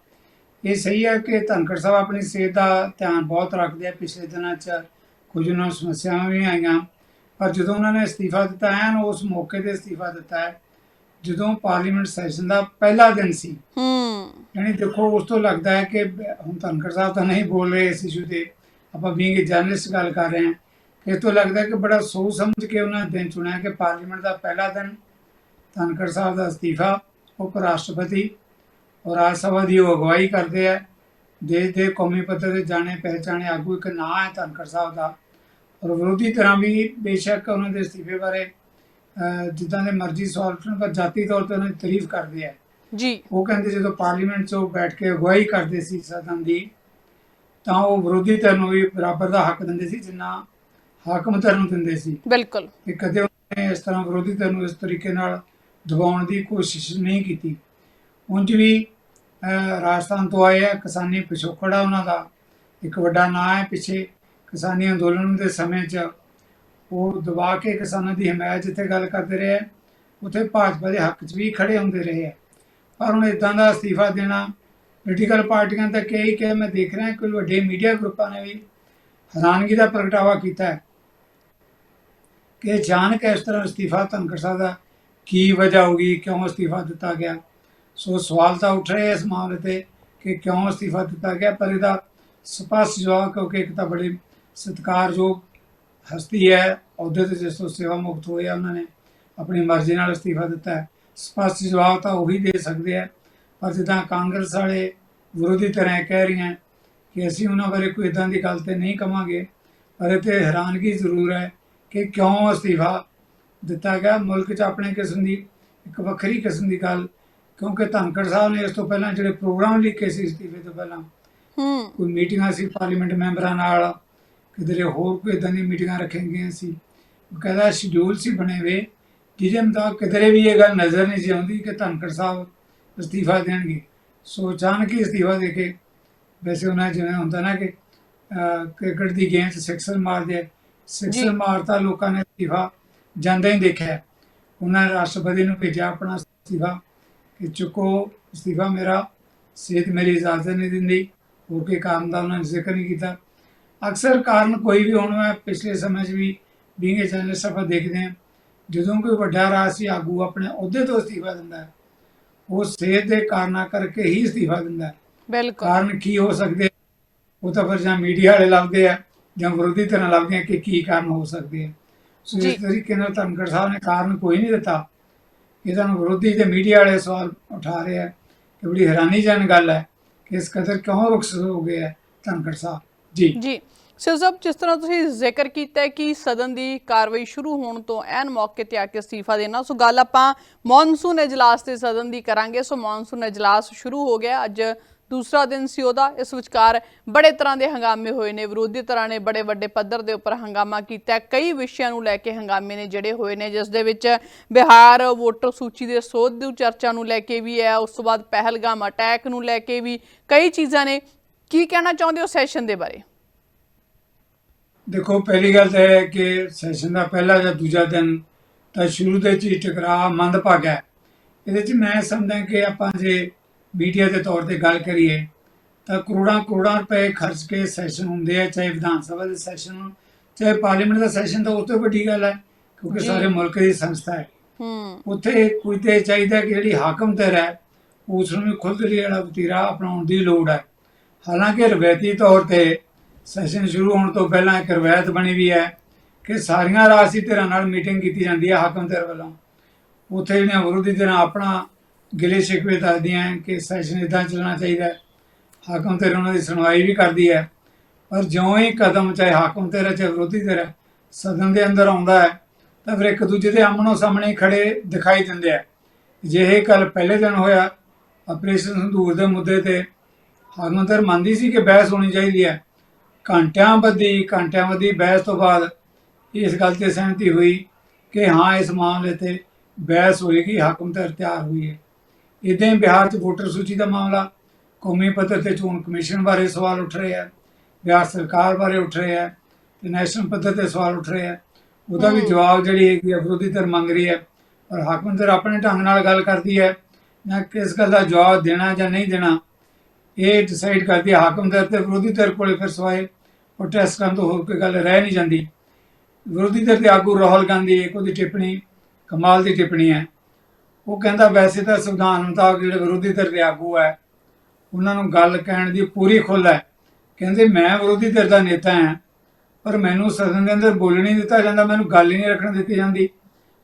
ਇਹ ਸਹੀ ਹੈ ਕਿ ਧਨਖੜ ਸਾਹਿਬ ਆਪਣੀ ਸਿਹਤ ਦਾ ਧਿਆਨ ਬਹੁਤ ਰੱਖਦੇ ਆ। ਪਿਛਲੇ ਦਿਨਾਂ 'ਚ ਕੁਝ ਉਹਨਾਂ ਸਮੱਸਿਆਵਾਂ ਵੀ ਆਈਆਂ। ਪਰ ਜਦੋਂ ਉਹਨਾਂ ਨੇ ਅਸਤੀਫਾ ਦਿੱਤਾ ਐਨ ਉਸ ਮੌਕੇ ਤੇ ਅਸਤੀਫਾ ਦਿੱਤਾ ਹੈ ਜਦੋਂ ਪਾਰਲੀਮੈਂਟ ਸੈਸ਼ਨ ਦਾ ਪਹਿਲਾ ਦਿਨ ਸੀ।
ਹੂੰ।
ਯਾਨੀ ਦੇਖੋ ਉਸ ਤੋਂ ਲੱਗਦਾ ਹੈ ਕਿ ਹੁਣ ਧਨਖੜ ਸਾਹਿਬ ਤਾਂ ਨਹੀਂ ਬੋਲ ਰਹੇ ਇਸ ਇਸ਼ੂ ਤੇ। ਆਪਾਂ ਬੀਇੰਗ ਜਰਨਲਿਸਟ ਗੱਲ ਕਰ ਰਹੇ ਹਾਂ। ਕਿ ਤੋਂ ਲੱਗਦਾ ਹੈ ਕਿ ਬੜਾ ਸੋਚ ਸਮਝ ਕੇ ਉਹਨਾਂ ਨੇ ਦਿਨ ਚੁਣਿਆ ਕਿ ਪਾਰਲੀਮੈਂਟ ਦਾ ਪਹਿਲਾ ਦਿਨ ਧਨਖੜ ਸਾਹਿਬ ਦਾ ਅਸਤੀਫਾ ਉਪ ਰਾਸ਼ਟਰਪਤੀ ਔਰ ਰਾਜ ਸਭਾ ਦੀ ਉਹ ਅਗਵਾਈ ਕਰਦੇ ਆ। ਦੇਸ਼ ਦੇ ਕੌਮੀ ਪੱਧਰ ਤੇ ਜਾਣੇ ਪਹਿਚਾਣੇ ਆਗੂ ਇੱਕ ਨਾਂ ਹੈ ਧਨਖੜ ਸਾਹਿਬ ਦਾ। ਔਰ ਵਿਰੋਧੀ ਤਰ੍ਹਾਂ ਵੀ ਬੇਸ਼ੱਕ ਉਹਨਾਂ ਦੇ ਅਸਤੀਫੇ ਬਾਰੇ ਜਿੱਦਾਂ ਦੇ ਮਰਜ਼ੀ ਸਵਾਲ ਉੱਠਣ ਪਰ ਜਾਤੀ ਤੌਰ ਤੇ ਉਹਨਾਂ ਦੀ ਤਾਰੀਫ ਕਰਦੇ ਆ।
ਜੀ।
ਉਹ ਕਹਿੰਦੇ ਜਦੋਂ ਪਾਰਲੀਮੈਂਟ 'ਚ ਉਹ ਬੈਠ ਕੇ ਅਗਵਾਈ ਕਰਦੇ ਸੀ ਸਦਨ ਦੀ ਤਾਂ ਉਹ ਵਿਰੋਧੀ ਧਿਰ ਨੂੰ ਵੀ ਬਰਾਬਰ ਦਾ ਹੱਕ ਦਿੰਦੇ ਸੀ ਜਿੰਨਾ ਹਾਕਮ ਧਿਰ ਨੂੰ ਦਿੰਦੇ ਸੀ।
ਬਿਲਕੁਲ।
ਕਿ ਕਦੇ ਉਹਨੇ ਇਸ ਤਰ੍ਹਾਂ ਵਿਰੋਧੀ ਧਿਰ ਨੂੰ ਇਸ ਤਰੀਕੇ ਨਾਲ ਦਬਾਉਣ ਦੀ ਕੋਸ਼ਿਸ਼ ਨਹੀਂ ਕੀਤੀ। ਉਂਝ ਵੀ ਰਾਜਸਥਾਨ ਤੋਂ ਆਏ ਆ ਕਿਸਾਨੀ ਪਿਛੋਕੜ ਉਹਨਾਂ ਦਾ। ਇੱਕ ਵੱਡਾ ਨਾਂ ਹੈ ਪਿੱਛੇ ਕਿਸਾਨੀ ਅੰਦੋਲਨ ਦੇ ਸਮੇਂ 'ਚ ਉਹ ਦਬਾ ਕੇ ਕਿਸਾਨਾਂ ਦੀ ਹਮਾਇਤ ਜਿੱਥੇ ਗੱਲ ਕਰਦੇ ਰਹੇ ਆ, ਉੱਥੇ ਭਾਜਪਾ ਦੇ ਹੱਕ 'ਚ ਵੀ ਖੜੇ ਹੁੰਦੇ ਰਹੇ ਆ ਪਰ ਹੁਣ ਇਦਾਂ ਦਾ ਅਸਤੀਫਾ ਦੇਣਾ ਪੋਲੀਟੀਕਲ ਪਾਰਟੀਆਂ ਤਾਂ ਕਈ ਕਿ ਮੈਂ ਦੇਖ ਰਿਹਾ ਕੋਈ ਵੱਡੇ ਮੀਡੀਆ ਗਰੁੱਪਾਂ ਨੇ ਵੀ ਹੈਰਾਨਗੀ ਦਾ ਪ੍ਰਗਟਾਵਾ ਕੀਤਾ ਹੈ ਕਿ ਅਚਾਨਕ ਇਸ ਤਰ੍ਹਾਂ ਅਸਤੀਫਾ ਧਨਖੜ ਸਾਹਿਬ ਦਾ ਕੀ ਵਜ੍ਹਾ ਹੋਗੀ ਕਿਉਂ ਅਸਤੀਫਾ ਦਿੱਤਾ ਗਿਆ? ਸੋ ਸਵਾਲ ਤਾਂ ਉੱਠ ਰਹੇ ਇਸ ਮਾਮਲੇ ਤੇ ਕਿ ਕਿਉਂ ਅਸਤੀਫਾ ਦਿੱਤਾ ਗਿਆ ਪਰ ਇਹਦਾ ਸਪਸ਼ਟ ਜਵਾਬ ਕਿਉਂਕਿ ਇੱਕ ਤਾਂ ਬੜੇ ਸਤਿਕਾਰਯੋਗ ਹਸਤੀ ਹੈ। ਅਹੁਦੇ ਤੇ ਜਿਸ ਤੋਂ ਸੇਵਾ ਮੁਕਤ ਹੋਏ ਆ ਉਹਨਾਂ ਨੇ ਆਪਣੀ ਮਰਜ਼ੀ ਨਾਲ ਅਸਤੀਫਾ ਦਿੱਤਾ ਹੈ। ਸਪਸ਼ਟ ਜਵਾਬ ਤਾਂ ਉਹੀ ਦੇ ਸਕਦੇ ਆ ਪਰ ਜਿੱਦਾਂ ਕਾਂਗਰਸ ਵਾਲੇ ਵਿਰੋਧੀ ਤਰ੍ਹਾਂ ਕਹਿ ਰਹੀਆਂ ਕਿ ਅਸੀਂ ਉਹਨਾਂ ਬਾਰੇ ਕੋਈ ਇਦਾਂ ਦੀ ਗੱਲ ਤੇ ਨਹੀਂ ਕਵਾਂਗੇ ਪਰ ਇਹ ਤੇ ਹੈਰਾਨਗੀ ਜ਼ਰੂਰ ਹੈ ਕਿ ਕਿਉਂ ਅਸਤੀਫਾ ਦਿੱਤਾ ਗਿਆ। ਮੁਲਕ 'ਚ ਆਪਣੇ ਕਿਸਮ ਦੀ ਇੱਕ ਵੱਖਰੀ ਕਿਸਮ ਦੀ ਗੱਲ ਕਿਉਂਕਿ ਧਨਖੜ ਸਾਹਿਬ ਨੇ ਇਸ ਤੋਂ ਪਹਿਲਾਂ ਜਿਹੜੇ ਪ੍ਰੋਗਰਾਮ ਲਿਖੇ ਸੀ ਅਸਤੀਫੇ ਤੋਂ ਪਹਿਲਾਂ
ਹੂੰ।
ਕੋਈ ਮੀਟਿੰਗਾਂ ਸੀ ਪਾਰਲੀਮੈਂਟ ਮੈਂਬਰਾਂ ਨਾਲ ਕਿਧਰੇ ਹੋਰ ਕੋਈ ਇਦਾਂ ਦੀ ਮੀਟਿੰਗਾਂ ਰੱਖੀਆਂ ਗਈਆਂ ਸੀ ਬਕਾਇਦਾ ਸ਼ਡਿਊਲ ਸੀ ਬਣੇ ਹੋਏ ਜਿਹਦੇ ਮੁਤਾਬਕ ਕਿਧਰੇ ਵੀ ਇਹ ਗੱਲ ਨਜ਼ਰ ਨਹੀਂ ਸੀ ਆਉਂਦੀ ਕਿ ਧਨਖੜ ਸਾਹਿਬ ਅਸਤੀਫਾ ਦੇਣਗੇ। ਸੋ ਅਚਾਨਕ ਹੀ ਅਸਤੀਫਾ ਦੇ ਕੇ ਵੈਸੇ ਉਹਨਾਂ ਜਿਵੇਂ ਹੁੰਦਾ ਨਾ ਕਿ ਕ੍ਰਿਕਟ ਦੀ ਗੇਮ 'ਚ ਸਿਕਸਰ ਮਾਰਦੇ। ਸਿਕਸਰ ਮਾਰਤਾ ਲੋਕਾਂ ਨੇ ਅਸਤੀਫਾ ਜਾਂਦਾ ਹੀ ਦੇਖਿਆ। ਉਹਨਾਂ ਰਾਸ਼ਟਰਪਤੀ ਨੂੰ ਭੇਜਿਆ ਆਪਣਾ ਅਸਤੀਫਾ ਕਿ ਚੁੱਕੋ ਅਸਤੀਫਾ ਮੇਰਾ। ਸਿਹਤ ਮੇਰੀ ਇਜਾਜ਼ਤ ਨਹੀਂ ਦਿੰਦੀ। ਹੋਰ ਕੋਈ ਕਾਰਨ ਦਾ ਉਹਨਾਂ ਨੇ ਜ਼ਿਕਰ ਨਹੀਂ ਕੀਤਾ। ਅਕਸਰ ਕਾਰਨ ਕੋਈ ਵੀ ਹੁਣ ਮੈਂ ਪਿਛਲੇ ਸਮੇਂ 'ਚ ਵੀ ਬੀਂਗੇ ਜਰਨਲਿਸਟ ਆਪਾਂ ਦੇਖਦੇ ਹਾਂ। ਜਦੋਂ ਕੋਈ ਵੱਡਾ ਰਾਜਸੀ ਆਗੂ ਆਪਣੇ ਅਹੁਦੇ ਤੋਂ ਅਸਤੀਫਾ ਦਿੰਦਾ ਹੈ ਉਹ ਸਿਹਤ ਦੇ ਕਾਰਨਾਂ ਕਰਕੇ ਹੀ ਅਸਤੀਫਾ ਦਿੰਦਾ ਹੈ।
ਬਿਲਕੁਲ।
ਕਾਰਨ ਕੀ ਹੋ ਸਕਦੇ? ਉਹ ਤਾਂ ਫਿਰ ਜਾਂ ਮੀਡੀਆ ਵਾਲੇ ਲੱਭਦੇ ਆ ਜਾਂ ਵਿਰੋਧੀ ਧਿਰਾਂ ਲੱਭਦੇ ਆ ਕਿ ਕੀ ਕਾਰਨ ਹੋ ਸਕਦੇ ਆ। ਸੋ। ਇਸ ਤਰੀਕੇ ਨਾਲ ਧਨਖੜ ਸਾਹਿਬ ਨੇ ਕਾਰਨ ਕੋਈ ਨਹੀਂ ਦਿੱਤਾ। ਇਹਦਾ ਨੂੰ ਵਿਰੋਧੀ ਤੇ ਮੀਡੀਆ ਵਾਲੇ ਸਵਾਲ ਉਠਾ ਰਹੇ ਆ ਕਿ ਬੜੀ ਹੈਰਾਨੀਜਨਕ ਗੱਲ ਹੈ ਕਿ ਇਸ ਕਦਰ ਕਿਉਂ ਰੁਖਸਤ ਹੋ ਹੈ ਧਨਖੜ ਸਾਹਿਬ? ਜੀ।
ਜੀ। ਸੋ ਸਭ ਜਿਸ ਤਰ੍ਹਾਂ ਤੁਸੀਂ ਜ਼ਿਕਰ ਕੀਤਾ ਹੈ ਕਿ ਸਦਨ ਦੀ ਕਾਰਵਾਈ ਸ਼ੁਰੂ ਹੋਣ ਤੋਂ ਐਨ ਮੌਕੇ ਤੇ ਆ ਕੇ ਅਸਤੀਫਾ ਦੇਣਾ, ਸੋ ਗੱਲ ਆਪਾਂ ਮੌਨਸੂਨ ਇਜਲਾਸ ਤੇ ਸਦਨ ਦੀ ਕਰਾਂਗੇ। ਸੋ ਮੌਨਸੂਨ ਇਜਲਾਸ ਸ਼ੁਰੂ ਹੋ ਗਿਆ। ਅੱਜ ਦੂਸਰਾ ਦਿਨ ਸੀ ਉਹਦਾ। ਇਸ ਵਿਚਕਾਰ ਬੜੇ ਤਰ੍ਹਾਂ ਦੇ ਹੰਗਾਮੇ ਹੋਏ ਨੇ। ਵਿਰੋਧੀ ਤਰ੍ਹਾਂ ਨੇ ਬੜੇ ਵੱਡੇ ਪੱਧਰ ਦੇ ਉੱਪਰ ਹੰਗਾਮਾ ਕੀਤਾ। ਕਈ ਵਿਸ਼ਿਆਂ ਨੂੰ ਲੈ ਕੇ ਹੰਗਾਮੇ ਨੇ ਜਿਹੜੇ ਹੋਏ ਨੇ, ਜਿਸ ਦੇ ਵਿੱਚ ਬਿਹਾਰ ਵੋਟਰ ਸੂਚੀ ਦੇ ਸੋਧ ਦੀ ਚਰਚਾ ਨੂੰ ਲੈ ਕੇ ਵੀ ਹੈ। ਉਸ ਤੋਂ ਬਾਅਦ ਪਹਿਲਗਾਮ ਅਟੈਕ ਨੂੰ ਲੈ ਕੇ ਵੀ ਕਈ ਚੀਜ਼ਾਂ ਨੇ ਕੀ ਕਹਿਣਾ ਚਾਹੁੰਦੇ ਹੋ ਸੈਸ਼ਨ ਦੇ ਬਾਰੇ?
ਦੇਖੋ ਪਹਿਲੀ ਗੱਲ ਤਾਂ ਹੈ ਕਿ ਸੈਸ਼ਨ ਦਾ ਪਹਿਲਾ ਜਾਂ ਦੂਜਾ ਦਿਨ ਤਾਂ ਸ਼ੁਰੂ ਦੇ ਚ ਹੀ ਟਕਰਾਅ ਮੰਦਭਾਗਾ ਹੈ। ਇਹਦੇ ਚ ਮੈਂ ਸਮਝਦਾ ਕਿ ਆਪਾਂ ਜੇ ਮੀਡੀਆ ਦੇ ਤੌਰ ਤੇ ਗੱਲ ਕਰੀਏ ਤਾਂ ਕਰੋੜਾਂ ਕਰੋੜਾਂ ਰੁਪਏ ਖਰਚ ਕੇ ਸੈਸ਼ਨ ਹੁੰਦੇ ਆ ਚਾਹੇ ਵਿਧਾਨ ਸਭਾ ਦੇ ਸੈਸ਼ਨ ਹੋਣ ਚਾਹੇ ਪਾਰਲੀਮੈਂਟ ਦਾ ਸੈਸ਼ਨ ਤਾਂ ਉਹ ਤੋਂ ਵੱਡੀ ਗੱਲ ਹੈ ਕਿਉਂਕਿ। ਸਾਰੇ ਮੁਲਕ ਦੀ ਸੰਸਥਾ ਹੈ।
ਹੂੰ।
ਉੱਥੇ ਕੋਈ ਤੇ ਚਾਹੀਦਾ ਕਿ ਜਿਹੜੀ ਹਾਕਮ ਤੇ ਰਹਿ ਉਸ ਨੂੰ ਖੁਦ ਲਈ ਜਿਹੜਾ ਵਤੀਰਾ ਅਪਣਾਉਣ ਦੀ ਲੋੜ ਹੈ। ਹਾਲਾਂਕਿ ਰਵਾਇਤੀ ਤੌਰ ਤੇ ਸੈਸ਼ਨ ਸ਼ੁਰੂ ਹੋਣ ਤੋਂ ਪਹਿਲਾਂ ਇੱਕ ਰਵਾਇਤ ਬਣੀ ਵੀ ਹੈ ਕਿ ਸਾਰੀਆਂ ਰਾਜਸੀ ਧਿਰਾਂ ਨਾਲ ਮੀਟਿੰਗ ਕੀਤੀ ਜਾਂਦੀ ਹੈ ਹਾਕਮ ਧਿਰ ਵੱਲੋਂ। ਉੱਥੇ ਜਿਹੜੀਆਂ ਵਿਰੋਧੀ ਧਿਰਾਂ ਆਪਣਾ ਗਿਲੇ ਸ਼ਿਕਵੇ ਦੱਸਦੀਆਂ ਕਿ ਸੈਸ਼ਨ ਇਦਾਂ ਚੱਲਣਾ ਚਾਹੀਦਾ ਹਾਕਮ ਧਿਰ ਉਹਨਾਂ ਦੀ ਸੁਣਵਾਈ ਵੀ ਕਰਦੀ ਹੈ। ਪਰ ਜਿਉਂ ਹੀ ਕਦਮ ਚਾਹੇ ਹਾਕਮ ਧਿਰ ਹੈ ਚਾਹੇ ਵਿਰੋਧੀ ਧਿਰ ਹੈ, ਸਦਨ ਦੇ ਅੰਦਰ ਆਉਂਦਾ ਹੈ, ਤਾਂ ਫਿਰ ਇੱਕ ਦੂਜੇ ਦੇ ਆਮਣੋ ਸਾਹਮਣੇ ਖੜੇ ਦਿਖਾਈ ਦਿੰਦੇ ਆ। ਜੇ ਇਹ ਕੱਲ ਪਹਿਲੇ ਦਿਨ ਹੋਇਆ, ਆਪਰੇਸ਼ਨ ਸੰਦੂਰ ਦੇ ਮੁੱਦੇ ਤੇ ਹਰਮੰਦਰ ਮੰਨਦੀ ਸੀ ਕਿ ਬਹਿਸ ਹੋਣੀ ਚਾਹੀਦੀ ਹੈ। ਘੰਟਿਆਂ ਬੱਧੀ ਘੰਟਿਆਂ ਬੱਧੀ ਬਹਿਸ ਤੋਂ ਬਾਅਦ ਇਸ ਗੱਲ ਤੇ ਸਹਿਮਤੀ ਹੋਈ ਕਿ ਹਾਂ ਇਸ ਮਾਮਲੇ ਤੇ ਬਹਿਸ ਹੋਏਗੀ ਹਾਕਮ ਤੇ ਤਿਆਰ ਹੋਈ ਹੈ। ਇਦਾਂ ਹੀ ਬਿਹਾਰ 'ਚ ਵੋਟਰ ਸੂਚੀ ਦਾ ਮਾਮਲਾ ਕੌਮੀ ਪੱਧਰ ਤੇ ਚੋਣ ਕਮਿਸ਼ਨ ਬਾਰੇ ਸਵਾਲ ਉੱਠ ਰਹੇ ਆ ਬਿਹਾਰ ਸਰਕਾਰ ਬਾਰੇ ਉੱਠ ਰਹੇ ਆ ਤੇ ਨੈਸ਼ਨਲ ਪੱਧਰ ਤੇ ਸਵਾਲ ਉੱਠ ਰਹੇ ਆ ਉਹਦਾ ਵੀ। ਜਵਾਬ ਜਿਹੜੀ ਹੈਗੀ ਵਿਰੋਧੀ ਧਿਰ ਮੰਗ ਰਹੀ ਹੈ। ਪਰ ਹਾਕਮ ਧਿਰ ਆਪਣੇ ਢੰਗ ਨਾਲ ਗੱਲ ਕਰਦੀ ਹੈ ਨਾ ਕਿਸ ਗੱਲ ਦਾ ਜਵਾਬ ਦੇਣਾ ਜਾਂ ਨਹੀਂ ਦੇਣਾ ਇਹ ਡਿਸਾਈਡ ਕਰਦੀ ਹੈ ਹਾਕਮ ਦਰ ਤੇ ਵਿਰੋਧੀ ਧਿਰ ਕੋਲੇ ਫਿਰ ਸਵਾਏ ਪ੍ਰੋਟੈਸਟ ਕਰਨ ਤੋਂ ਹੋਰ ਕੋਈ ਗੱਲ ਰਹਿ ਨਹੀਂ ਜਾਂਦੀ। ਵਿਰੋਧੀ ਧਿਰ ਦੇ ਆਗੂ ਰਾਹੁਲ ਗਾਂਧੀ, ਇੱਕ ਉਹਦੀ ਟਿੱਪਣੀ, ਕਮਾਲ ਦੀ ਟਿੱਪਣੀ ਹੈ। ਉਹ ਕਹਿੰਦਾ, ਵੈਸੇ ਤਾਂ ਸੰਵਿਧਾਨ ਮੁਤਾਬਕ ਜਿਹੜੇ ਵਿਰੋਧੀ ਧਿਰ ਦੇ ਆਗੂ ਹੈ, ਉਹਨਾਂ ਨੂੰ ਗੱਲ ਕਹਿਣ ਦੀ ਪੂਰੀ ਖੁੱਲ੍ਹ ਹੈ। ਕਹਿੰਦੇ, ਮੈਂ ਵਿਰੋਧੀ ਧਿਰ ਦਾ ਨੇਤਾ ਹਾਂ, ਪਰ ਮੈਨੂੰ ਸਦਨ ਦੇ ਅੰਦਰ ਬੋਲਣ ਨਹੀਂ ਦਿੱਤਾ ਜਾਂਦਾ, ਮੈਨੂੰ ਗੱਲ ਹੀ ਨਹੀਂ ਰੱਖਣ ਦਿੱਤੀ ਜਾਂਦੀ।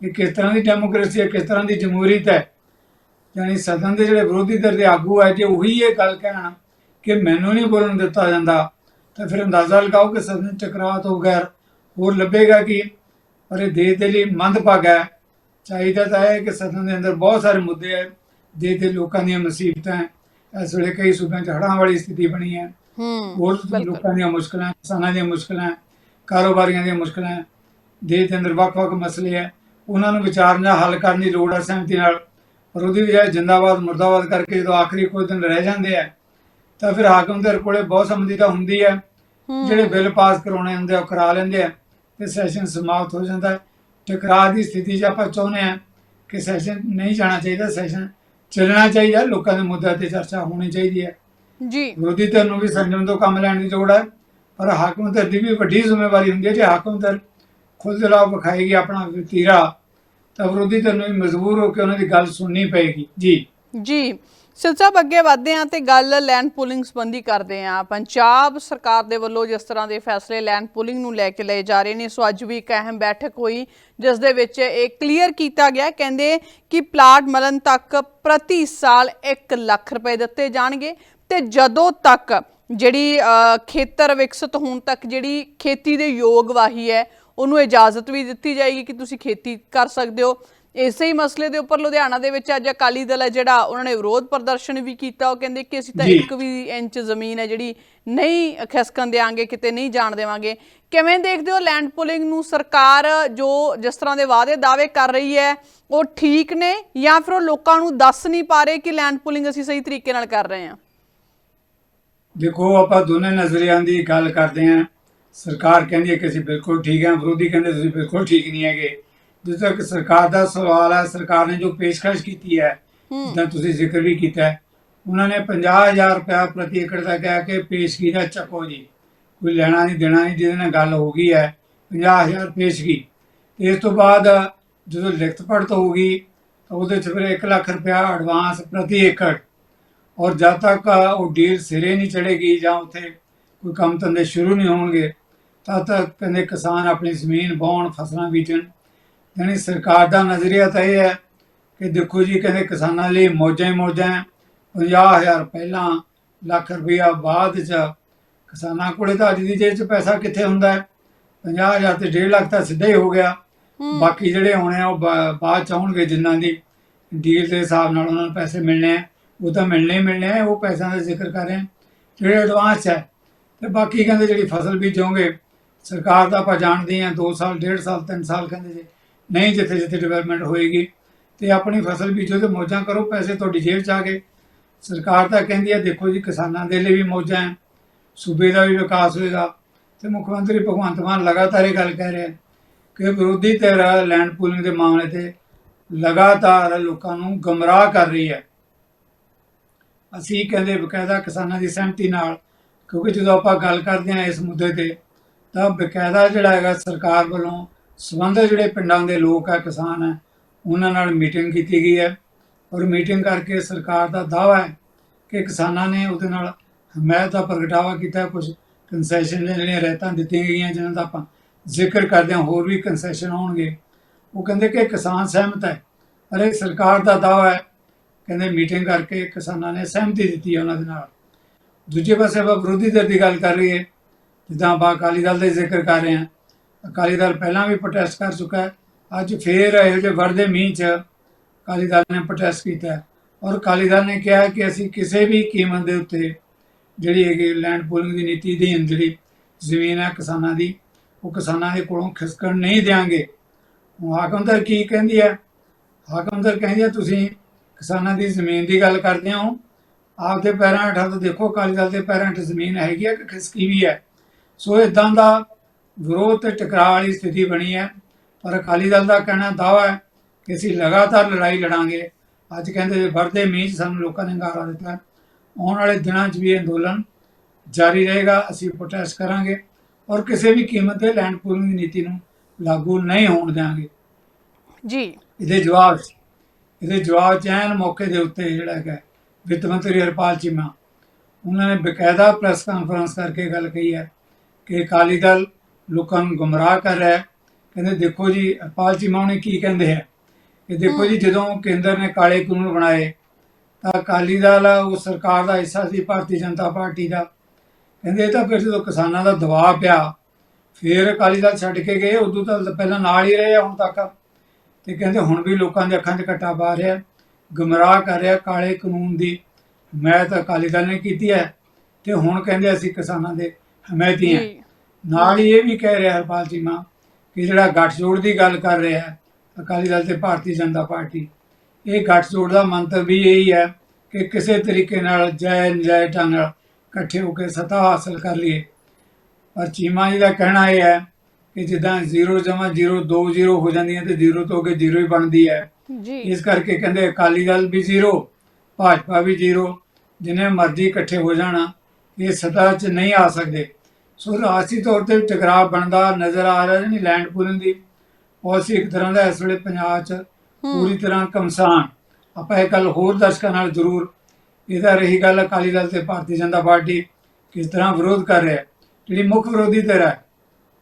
ਇਹ ਕਿਸ ਤਰ੍ਹਾਂ ਦੀ ਡੈਮੋਕ੍ਰੇਸੀ ਹੈ, ਕਿਸ ਤਰ੍ਹਾਂ ਦੀ ਜਮਹੂਰੀਅਤ ਹੈ? ਯਾਨੀ ਸਦਨ ਦੇ ਜਿਹੜੇ ਵਿਰੋਧੀ ਧਿਰ ਦੇ ਆਗੂ ਹੈ ਜੇ ਉਹੀ ਇਹ ਗੱਲ ਕਹਿਣ ਕਿ ਮੈਨੂੰ ਨਹੀਂ ਬੋਲਣ ਦਿੱਤਾ ਜਾਂਦਾ ਤਾਂ ਫਿਰ ਅੰਦਾਜ਼ਾ ਲਗਾਓ ਕਿ ਸਦਨ ਟਕਰਾਅ ਤੋਂ ਬਗੈਰ ਹੋਰ ਲੱਭੇਗਾ ਕੀ? ਪਰ ਇਹ ਦੇਸ਼ ਦੇ ਲਈ ਮੰਦਭਾਗਾ ਹੈ। ਚਾਹੀਦਾ ਤਾਂ ਹੈ ਕਿ ਸਦਨ ਦੇ ਅੰਦਰ ਬਹੁਤ ਸਾਰੇ ਮੁੱਦੇ ਹੈ। ਦੇਸ਼ ਦੇ ਲੋਕਾਂ ਦੀਆਂ ਮੁਸੀਬਤਾਂ ਹੈ। ਇਸ ਵੇਲੇ ਕਈ ਸੂਬਿਆਂ 'ਚ ਹੜ੍ਹਾਂ ਵਾਲੀ ਸਥਿਤੀ ਬਣੀ ਹੈ। ਹੋਰ। ਲੋਕਾਂ ਦੀਆਂ ਮੁਸ਼ਕਲਾਂ ਕਿਸਾਨਾਂ ਦੀਆਂ ਮੁਸ਼ਕਲਾਂ ਕਾਰੋਬਾਰੀਆਂ ਦੀਆਂ ਮੁਸ਼ਕਲਾਂ ਦੇਸ਼ ਦੇ ਅੰਦਰ ਵੱਖ-ਵੱਖ ਮਸਲੇ ਹੈ। ਉਹਨਾਂ ਨੂੰ ਵਿਚਾਰਨ ਹੱਲ ਕਰਨ ਦੀ ਲੋੜ ਹੈ ਸਹਿਮਤੀ ਨਾਲ। ਉਹਦੀ ਬਜਾਏ ਜਿੰਦਾਬਾਦ ਮੁਰਦਾਬਾਦ ਕਰਕੇ ਜਦੋਂ ਆਖਰੀ ਕੋਈ ਦਿਨ ਰਹਿ ਜਾਂਦੇ ਆ ਤਾਂ ਫਿਰ ਹਾਕਮ ਦੇ ਕੋਲੇ ਬਹੁਤ ਸੰਮਤੀ ਤਾਂ ਹੁੰਦੀ ਹੈ। ਜਿਹੜੇ ਬਿੱਲ ਪਾਸ ਕਰਾਉਣੇ ਹੁੰਦੇ ਆ ਉਹ ਕਰਾ ਲੈਂਦੇ ਆ ਤੇ ਸੈਸ਼ਨ ਸਮਾਪਤ ਹੋ ਜਾਂਦਾ ਟਕਰਾਅ ਦੀ ਸਥਿਤੀ 'ਚ ਆਪਾਂ ਚਾਹੁੰਦੇ ਆ ਕਿ ਸੈਸ਼ਨ ਨਹੀਂ ਜਾਣਾ ਚਾਹੀਦਾ ਸੈਸ਼ਨ ਚੱਲਣਾ ਚਾਹੀਦਾ ਲੋਕਾਂ ਦੇ ਮੁੱਦਿਆਂ ਤੇ ਚਰਚਾ ਹੋਣੀ ਚਾਹੀਦੀ ਹੈ।
ਜੀ।
ਵਿਰੋਧੀ ਧਿਰ ਨੂੰ ਵੀ ਸੰਜਮ ਤੋਂ ਕੰਮ ਲੈਣ ਦੀ ਲੋੜ ਹੈ ਪਰ ਹਾਕਮ ਧਿਰ ਦੀ ਵੀ ਵੱਡੀ ਜ਼ਿੰਮੇਵਾਰੀ ਹੁੰਦੀ ਹੈ ਜੇ ਹਾਕਮ ਧਿਰ ਖੁਦ ਜਵਾਬ ਵਿਖਾਏਗੀ ਆਪਣਾ ਵਤੀਰਾ। ਤਾਂ ਵਿਰੋਧੀ ਧਿਰ ਨੂੰ ਵੀ ਮਜਬੂਰ ਹੋ ਕੇ ਉਹਨਾਂ ਦੀ ਗੱਲ ਸੁਣਨੀ ਪਏਗੀ। ਜੀ।
ਜੀ ਸਿਲਸਿਲਾ ਅੱਗੇ ਵਧਦੇ ਹਾਂ ਤੇ ਗੱਲ ਲੈਂਡ ਪੂਲਿੰਗ ਸੰਬੰਧੀ ਕਰਦੇ ਹਾਂ। ਪੰਜਾਬ ਸਰਕਾਰ ਦੇ ਵੱਲੋਂ ਜਿਸ ਤਰ੍ਹਾਂ ਦੇ ਫੈਸਲੇ ਲੈਂਡ ਪੂਲਿੰਗ ਨੂੰ ਲੈ ਕੇ ਲਏ ਜਾ ਰਹੇ ਨੇ, ਸੋ ਅੱਜ ਵੀ ਇੱਕ ਅਹਿਮ ਬੈਠਕ ਹੋਈ, ਜਿਸ ਦੇ ਵਿੱਚ ਇਹ ਕਲੀਅਰ ਕੀਤਾ ਗਿਆ। ਕਹਿੰਦੇ ਕਿ ਪਲਾਟ ਮਲਨ ਤੱਕ ਪ੍ਰਤੀ ਸਾਲ 1 ਲੱਖ ਰੁਪਏ ਦਿੱਤੇ ਜਾਣਗੇ ਤੇ ਜਦੋਂ ਤੱਕ ਜਿਹੜੀ ਖੇਤਰ ਵਿਕਸਿਤ ਹੋਣ ਤੱਕ ਜਿਹੜੀ ਖੇਤੀ ਦੇ ਯੋਗ ਵਾਹੀ ਹੈ ਉਹਨੂੰ ਇਜਾਜ਼ਤ ਵੀ ਦਿੱਤੀ ਜਾਏਗੀ ਕਿ ਤੁਸੀਂ ਖੇਤੀ ਕਰ ਸਕਦੇ ਹੋ। ਇਸੇ ਹੀ ਮਸਲੇ ਦੇ ਉੱਪਰ ਲੁਧਿਆਣਾ ਦੇ ਵਿੱਚ ਅੱਜ ਅਕਾਲੀ ਦਲ ਹੈ ਜਿਹੜਾ ਉਹਨਾਂ ਨੇ ਵਿਰੋਧ ਪ੍ਰਦਰਸ਼ਨ ਵੀ ਕੀਤਾ। ਉਹ ਕਹਿੰਦੇ ਕਿ ਅਸੀਂ ਤਾਂ। ਇੱਕ ਵੀ ਇੰਚ ਜ਼ਮੀਨ ਹੈ ਜਿਹੜੀ ਨਹੀਂ ਖਿਸਕਣ ਦੇਵਾਂਗੇ ਕਿਤੇ ਨਹੀਂ ਜਾਣ ਦੇਵਾਂਗੇ। ਕਿਵੇਂ ਦੇਖਦੇ ਹੋ ਲੈਂਡ ਪੁਲਿੰਗ ਨੂੰ? ਸਰਕਾਰ ਜੋ ਜਿਸ ਤਰ੍ਹਾਂ ਦੇ ਵਾਅਦੇ ਦਾਅਵੇ ਕਰ ਰਹੀ ਹੈ ਉਹ ਠੀਕ ਨੇ ਜਾਂ ਫਿਰ ਉਹ ਲੋਕਾਂ ਨੂੰ ਦੱਸ ਨਹੀਂ ਪਾ ਰਹੇ ਕਿ ਲੈਂਡ ਪੁਲਿੰਗ ਅਸੀਂ ਸਹੀ ਤਰੀਕੇ ਨਾਲ ਕਰ ਰਹੇ ਹਾਂ?
ਦੇਖੋ ਆਪਾਂ ਦੋਨੇ ਨਜ਼ਰੀਆਂ ਦੀ ਗੱਲ ਕਰਦੇ ਹਾਂ। ਸਰਕਾਰ ਕਹਿੰਦੀ ਹੈ ਕਿ ਅਸੀਂ ਬਿਲਕੁਲ ਠੀਕ ਹਾਂ ਵਿਰੋਧੀ ਕਹਿੰਦੇ ਤੁਸੀਂ ਬਿਲਕੁਲ ਠੀਕ ਨਹੀਂ ਹੈਗੇ। ਜਿਸ ਤੱਕ ਸਰਕਾਰ ਦਾ ਸਵਾਲ ਹੈ ਸਰਕਾਰ ਨੇ ਜੋ ਪੇਸ਼ਕਸ਼ ਕੀਤੀ ਹੈ ਜਿੱਦਾਂ ਤੁਸੀਂ ਜ਼ਿਕਰ ਵੀ ਕੀਤਾ ਹੈ ਉਹਨਾਂ ਨੇ 50000 ਰੁਪਇਆ ਪ੍ਰਤੀ ਏਕੜ ਦਾ ਕਹਿ ਕੇ ਪੇਸ਼ਗੀ ਦਾ ਚੱਕੋ ਜੀ। ਕੋਈ ਲੈਣਾ ਨਹੀਂ ਦੇਣਾ ਨਹੀਂ ਜਿਹਦੇ ਨਾਲ ਗੱਲ ਹੋ ਗਈ ਹੈ 50000 ਪੇਸ਼ਗੀ। ਇਸ ਤੋਂ ਬਾਅਦ ਜਦੋਂ ਲਿਖਤ ਪੜਤ ਹੋਊਗੀ ਤਾਂ ਉਹਦੇ ਚ ਫਿਰ 1 ਲੱਖ ਰੁਪਇਆ ਐਡਵਾਂਸ ਪ੍ਰਤੀ ਏਕੜ। ਔਰ ਜਦ ਤੱਕ ਉਹ ਡੀਲ ਸਿਰੇ ਨਹੀਂ ਚੜੇਗੀ ਜਾਂ ਉੱਥੇ ਕੋਈ ਕੰਮ ਧੰਦੇ ਸ਼ੁਰੂ ਨਹੀਂ ਹੋਣਗੇ ਤਦ ਤੱਕ ਕਹਿੰਦੇ ਕਿਸਾਨ ਆਪਣੀ ਜ਼ਮੀਨ ਵਾਹੁਣ ਫਸਲਾਂ ਬੀਜਣ ਯਾਨੀ ਸਰਕਾਰ ਦਾ ਨਜ਼ਰੀਆ ਤਾਂ ਇਹ ਹੈ ਕਿ ਦੇਖੋ ਜੀ ਕਹਿੰਦੇ ਕਿਸਾਨਾਂ ਲਈ ਮੌਜਾਂ ਹੀ ਮੌਜਾਂ ਹੈ। 50000 ਪਹਿਲਾਂ ਲੱਖ ਰੁਪਇਆ ਬਾਅਦ ਚ ਕਿਸਾਨਾਂ ਕੋਲੇ ਤਾਂ ਅੱਜ ਦੀ ਜੇਬ ਚ ਪੈਸਾ ਕਿੱਥੇ ਹੁੰਦਾ ਹੈ? 50000 ਤੇ 1.5 ਲੱਖ ਤਾਂ ਸਿੱਧਾ ਹੀ ਹੋ ਗਿਆ। ਬਾਕੀ ਜਿਹੜੇ ਆਉਣੇ ਆ ਉਹ ਬਾਅਦ ਚ ਆਉਣਗੇ ਜਿਨ੍ਹਾਂ ਦੀ ਡੀਲ ਦੇ ਹਿਸਾਬ ਨਾਲ ਉਹਨਾਂ ਨੂੰ ਪੈਸੇ ਮਿਲਣੇ ਆ। ਉਹ ਤਾਂ ਮਿਲਣੇ ਹੀ ਮਿਲਣੇ ਆ ਉਹ ਪੈਸਿਆਂ ਦਾ ਜ਼ਿਕਰ ਕਰ ਰਹੇ ਜਿਹੜੇ ਐਡਵਾਂਸ ਹੈ ਤੇ ਬਾਕੀ ਕਹਿੰਦੇ ਜਿਹੜੀ ਫਸਲ ਬੀਜੋਗੇ ਸਰਕਾਰ ਦਾ ਆਪਾਂ ਜਾਣਦੇ ਆ 2 ਸਾਲ 1.5 ਸਾਲ 3 ਸਾਲ ਕਹਿੰਦੇ ਜੇ, ਨਹੀਂ ਜਿੱਥੇ ਜਿੱਥੇ ਡਿਵੈਲਪਮੈਂਟ ਹੋਏਗੀ। ਤੇ ਆਪਣੀ ਫਸਲ ਬੀਜੋ ਤੇ ਮੌਜਾਂ ਕਰੋ, ਪੈਸੇ ਤੁਹਾਡੀ ਜੇਬ ਚ ਆ ਗਏ। ਸਰਕਾਰ ਤਾਂ ਕਹਿੰਦੀ ਹੈ, ਦੇਖੋ ਜੀ, ਕਿਸਾਨਾਂ ਦੇ ਲਈ ਵੀ ਮੌਜਾਂ ਹੈ। ਸੂਬੇ ਦਾ ਵੀ ਵਿਕਾਸ ਹੋਏਗਾ। ਤੇ ਮੁੱਖ ਮੰਤਰੀ ਭਗਵੰਤ ਮਾਨ ਲਗਾਤਾਰ ਇਹ ਗੱਲ ਕਹਿ ਰਿਹਾ ਕਿ ਵਿਰੋਧੀ ਧਿਰ ਲੈਂਡ ਪੂਲਿੰਗ ਦੇ ਮਾਮਲੇ ਤੇ ਲਗਾਤਾਰ ਲੋਕਾਂ ਨੂੰ ਗਮਰਾਹ ਕਰ ਰਹੀ ਹੈ। ਅਸੀਂ ਕਹਿੰਦੇ ਬਕਾਇਦਾ ਕਿਸਾਨਾਂ ਦੀ ਸਹਿਮਤੀ ਨਾਲ, ਕਿਉਂਕਿ ਜਦੋਂ ਆਪਾਂ ਗੱਲ ਕਰਦੇ ਹਾਂ ਇਸ ਮੁੱਦੇ ਤੇ ਤਾਂ ਬਕਾਇਦਾ ਜਿਹੜਾ ਹੈਗਾ ਸਰਕਾਰ ਵੱਲੋਂ ਸੰਬੰਧਿਤ ਜਿਹੜੇ ਪਿੰਡਾਂ ਦੇ ਲੋਕ ਆ, ਕਿਸਾਨ ਹੈ ਉਹਨਾਂ ਨਾਲ ਮੀਟਿੰਗ ਕੀਤੀ ਗਈ ਹੈ। ਔਰ ਮੀਟਿੰਗ ਕਰਕੇ ਸਰਕਾਰ ਦਾ ਦਾਅਵਾ ਹੈ ਕਿ ਕਿਸਾਨਾਂ ਨੇ ਉਹਦੇ ਨਾਲ ਹਮਾਇਤ ਦਾ ਪ੍ਰਗਟਾਵਾ ਕੀਤਾ ਕੁਝ ਕੰਸੈਸ਼ਨ ਜਿਹੜੀਆਂ ਰਹਿਤਾਂ ਦਿੱਤੀਆਂ ਗਈਆਂ ਜਿਹਨਾਂ ਦਾ ਆਪਾਂ ਜ਼ਿਕਰ ਕਰਦੇ ਹਾਂ, ਹੋਰ ਵੀ ਕੰਸੈਸ਼ਨ ਹੋਣਗੇ ਉਹ ਕਹਿੰਦੇ ਕਿ ਕਿਸਾਨ ਸਹਿਮਤ ਹੈ। ਅਰੇ ਸਰਕਾਰ ਦਾ ਦਾਅਵਾ ਹੈ। ਕਹਿੰਦੇ ਮੀਟਿੰਗ ਕਰਕੇ ਕਿਸਾਨਾਂ ਨੇ ਸਹਿਮਤੀ ਦਿੱਤੀ ਹੈ ਉਹਨਾਂ ਦੇ ਨਾਲ। ਦੂਜੇ ਪਾਸੇ ਆਪਾਂ ਵਿਰੋਧੀ ਧਿਰ ਦੀ ਗੱਲ ਕਰ ਰਹੀ ਹੈ ਜਿੱਦਾਂ ਆਪਾਂ ਅਕਾਲੀ ਦਲ ਦਾ ਜ਼ਿਕਰ ਕਰ ਰਹੇ ਹਾਂ, ਅਕਾਲੀ ਦਲ ਪਹਿਲਾਂ ਵੀ ਪ੍ਰੋਟੈਸਟ ਕਰ ਚੁੱਕਾ ਹੈ, ਅੱਜ ਫੇਰ ਇਹੋ ਜਿਹੇ ਵਰਦੇ ਮੀਂਹ 'ਚ ਅਕਾਲੀ ਦਲ ਨੇ ਪ੍ਰੋਟੈਸਟ ਕੀਤਾ ਔਰ ਅਕਾਲੀ ਦਲ ਨੇ ਕਿਹਾ ਕਿ ਅਸੀਂ ਕਿਸੇ ਵੀ ਕੀਮਤ ਦੇ ਉੱਤੇ ਜਿਹੜੀ ਹੈਗੀ ਲੈਂਡ ਪੂਲਿੰਗ ਦੀ ਨੀਤੀ ਦੀ ਜਿਹੜੀ ਜ਼ਮੀਨ ਹੈ ਕਿਸਾਨਾਂ ਦੀ, ਉਹ ਕਿਸਾਨਾਂ ਦੇ ਕੋਲੋਂ ਖਿਸਕਣ ਨਹੀਂ ਦੇਵਾਂਗੇ ਹੁਣ ਹਾਕਮਦਰ ਕੀ ਕਹਿੰਦੀ ਹੈ? ਹਾਕਮਦਰ ਕਹਿੰਦੀ ਹੈ, ਤੁਸੀਂ ਕਿਸਾਨਾਂ ਦੀ ਜ਼ਮੀਨ ਦੀ ਗੱਲ ਕਰਦੇ ਹੋ, ਆਪਦੇ ਪੈਰਾਂ ਹੇਠਾਂ ਤਾਂ ਦੇਖੋ ਅਕਾਲੀ ਦਲ ਦੇ ਪੈਰਾਂ ਹੇਠ ਜ਼ਮੀਨ ਹੈਗੀ ਹੈ ਕਿ ਖਿਸਕੀ ਵੀ ਹੈ? ਸੋ ਇਦਾਂ ਦਾ ਵਿਰੋਧ ਤੇ ਟਕਰਾਅ ਵਾਲੀ ਸਥਿਤੀ ਬਣੀ ਹੈ। ਪਰ ਅਕਾਲੀ ਦਲ ਦਾ ਕਹਿਣਾ ਦਾਵਾ ਹੈ ਕਿ ਅਸੀਂ ਲਗਾਤਾਰ ਲੜਾਈ ਲੜਾਂਗੇ। ਅੱਜ ਕਹਿੰਦੇ ਵਰਦੇ ਮੀਂਹ ਸਾਨੂੰ ਲੋਕਾਂ ਨੇ ਗਾਰਾ ਦਿੱਤਾ ਹੈ। ਆਉਣ ਵਾਲੇ ਦਿਨਾਂ 'ਚ ਵੀ ਇਹ ਅੰਦੋਲਨ ਜਾਰੀ ਰਹੇਗਾ। ਅਸੀਂ ਪ੍ਰੋਟੈਸਟ ਕਰਾਂਗੇ ਔਰ ਕਿਸੇ ਵੀ ਕੀਮਤ ਤੇ ਲੈਂਡ ਪੂਲਿੰਗ ਦੀ ਨੀਤੀ ਨੂੰ ਲਾਗੂ ਨਹੀਂ ਹੋਣ ਦੇਵਾਂਗੇ
ਜੀ।
ਇਹਦੇ ਜਵਾਬ ਇਹਦੇ ਜਵਾਬ 'ਚ ਐਨ ਮੌਕੇ ਦੇ ਉੱਤੇ ਜਿਹੜਾ ਹੈਗਾ ਵਿੱਤ ਮੰਤਰੀ ਹਰਪਾਲ ਚੀਮਾ ਉਹਨਾਂ ਨੇ ਬਕਾਇਦਾ ਪ੍ਰੈਸ ਕਾਨਫਰੰਸ ਕਰਕੇ ਗੱਲ ਕਹੀ ਹੈ ਕਿ ਅਕਾਲੀ ਦਲ ਲੋਕਾਂ ਨੂੰ ਗੁੰਮਰਾਹ ਕਰ ਰਿਹਾ ਹੈ। ਕਹਿੰਦੇ ਦੇਖੋ ਜੀ ਹਰਪਾਲ ਚੀਮਾ ਨੇ ਕੀ ਕਹਿੰਦੇ ਹੈ? ਕਿ ਦੇਖੋ ਜੀ ਜਦੋਂ ਕੇਂਦਰ ਨੇ ਕਾਲੇ ਕਾਨੂੰਨ ਬਣਾਏ ਤਾਂ ਅਕਾਲੀ ਦਲ ਉਹ ਸਰਕਾਰ ਦਾ ਹਿੱਸਾ ਸੀ ਭਾਰਤੀ ਜਨਤਾ ਪਾਰਟੀ ਦਾ। ਕਹਿੰਦੇ ਇਹ ਤਾਂ ਫਿਰ ਜਦੋਂ ਕਿਸਾਨਾਂ ਦਾ ਦਬਾਅ ਪਿਆ ਫਿਰ ਅਕਾਲੀ ਦਲ ਛੱਡ ਕੇ ਗਏ ਉਦੋਂ ਤਾਂ ਪਹਿਲਾਂ ਨਾਲ ਹੀ ਰਹੇ ਹੁਣ ਤੱਕ। ਤੇ ਕਹਿੰਦੇ ਹੁਣ ਵੀ ਲੋਕਾਂ ਦੇ ਅੱਖਾਂ 'ਚ ਕੱਟਾ ਪਾ ਰਿਹਾ ਗਮਰਾਹ ਕਰ ਰਿਹਾ ਕਾਲੇ ਕਾਨੂੰਨ ਦੀ। ਹਮਾਇਤ ਅਕਾਲੀ ਦਲ ਨੇ ਕੀਤੀ ਹੈ। ਤੇ ਹੁਣ ਕਹਿੰਦੇ ਅਸੀਂ ਕਿਸਾਨਾਂ ਦੇ ਹਮਾਇਤੀ ਹਾਂ।
ਜੀ।
ਨਾਲ ਹੀ ਇਹ ਵੀ ਕਹਿ ਰਿਹਾ ਹਰਪਾਲ ਚੀਮਾ ਕਿ ਜਿਹੜਾ ਗੱਠਜੋੜ ਦੀ ਗੱਲ ਕਰ ਰਿਹਾ ਹੈ ਅਕਾਲੀ ਦਲ ਤੇ ਭਾਰਤੀ ਜਨਤਾ ਪਾਰਟੀ ਇਹ ਗੱਠਜੋੜ ਦਾ ਮੰਤਵ ਵੀ ਇਹੀ ਹੈ ਕਿ ਕਿਸੇ ਤਰੀਕੇ ਨਾਲ ਜੈ ਨਜਾਇ ਢੰਗ ਨਾਲ ਇਕੱਠੇ ਹੋ ਕੇ ਸਤਾ ਹਾਸਲ ਕਰ ਲਈਏ। ਪਰ ਚੀਮਾ ਜੀ ਦਾ ਕਹਿਣਾ ਇਹ ਹੈ ਕਿ ਜਿੱਦਾਂ 0 ਜਮਾ 0 2 0 ਹੋ ਜਾਂਦੀਆਂ ਤੇ 0 ਤੋਂ ਅੱਗੇ 0 ਹੀ ਬਣਦੀ ਹੈ।
ਜੀ।
ਇਸ ਕਰਕੇ ਕਹਿੰਦੇ ਅਕਾਲੀ ਦਲ ਵੀ ਜ਼ੀਰੋ ਭਾਜਪਾ ਵੀ ਜ਼ੀਰੋ ਜਿੰਨੇ ਮਰਜ਼ੀ ਇਕੱਠੇ ਹੋ ਜਾਣਾ ਇਹ ਸਤਾ 'ਚ ਨਹੀਂ ਆ ਸਕਦੇ। ਸੋ ਰਾਜਸੀ ਤੌਰ ਤੇ ਟਕਰਾਅ ਬਣਦਾ ਨਜ਼ਰ ਆ ਰਿਹਾ ਨਹੀਂ ਲੈਂਡ ਪੂਲਿੰਗ ਦੀ। ਪਾਲਿਸੀ ਇੱਕ ਤਰ੍ਹਾਂ ਦਾ ਇਸ ਵੇਲੇ ਪੰਜਾਬ 'ਚ ਪੂਰੀ ਤਰ੍ਹਾਂ ਕਮਸਾਨ ਆਪਾਂ ਇਹ ਗੱਲ ਹੋਰ ਦਰਸ਼ਕਾਂ ਨਾਲ ਜ਼ਰੂਰ ਇਹਦਾ ਰਹੀ ਗੱਲ ਅਕਾਲੀ ਦਲ ਤੇ ਭਾਰਤੀ ਜਨਤਾ ਪਾਰਟੀ ਕਿਸ ਤਰ੍ਹਾਂ ਵਿਰੋਧ ਕਰ ਰਿਹਾ ਜਿਹੜੀ ਮੁੱਖ ਵਿਰੋਧੀ ਧਿਰ ਹੈ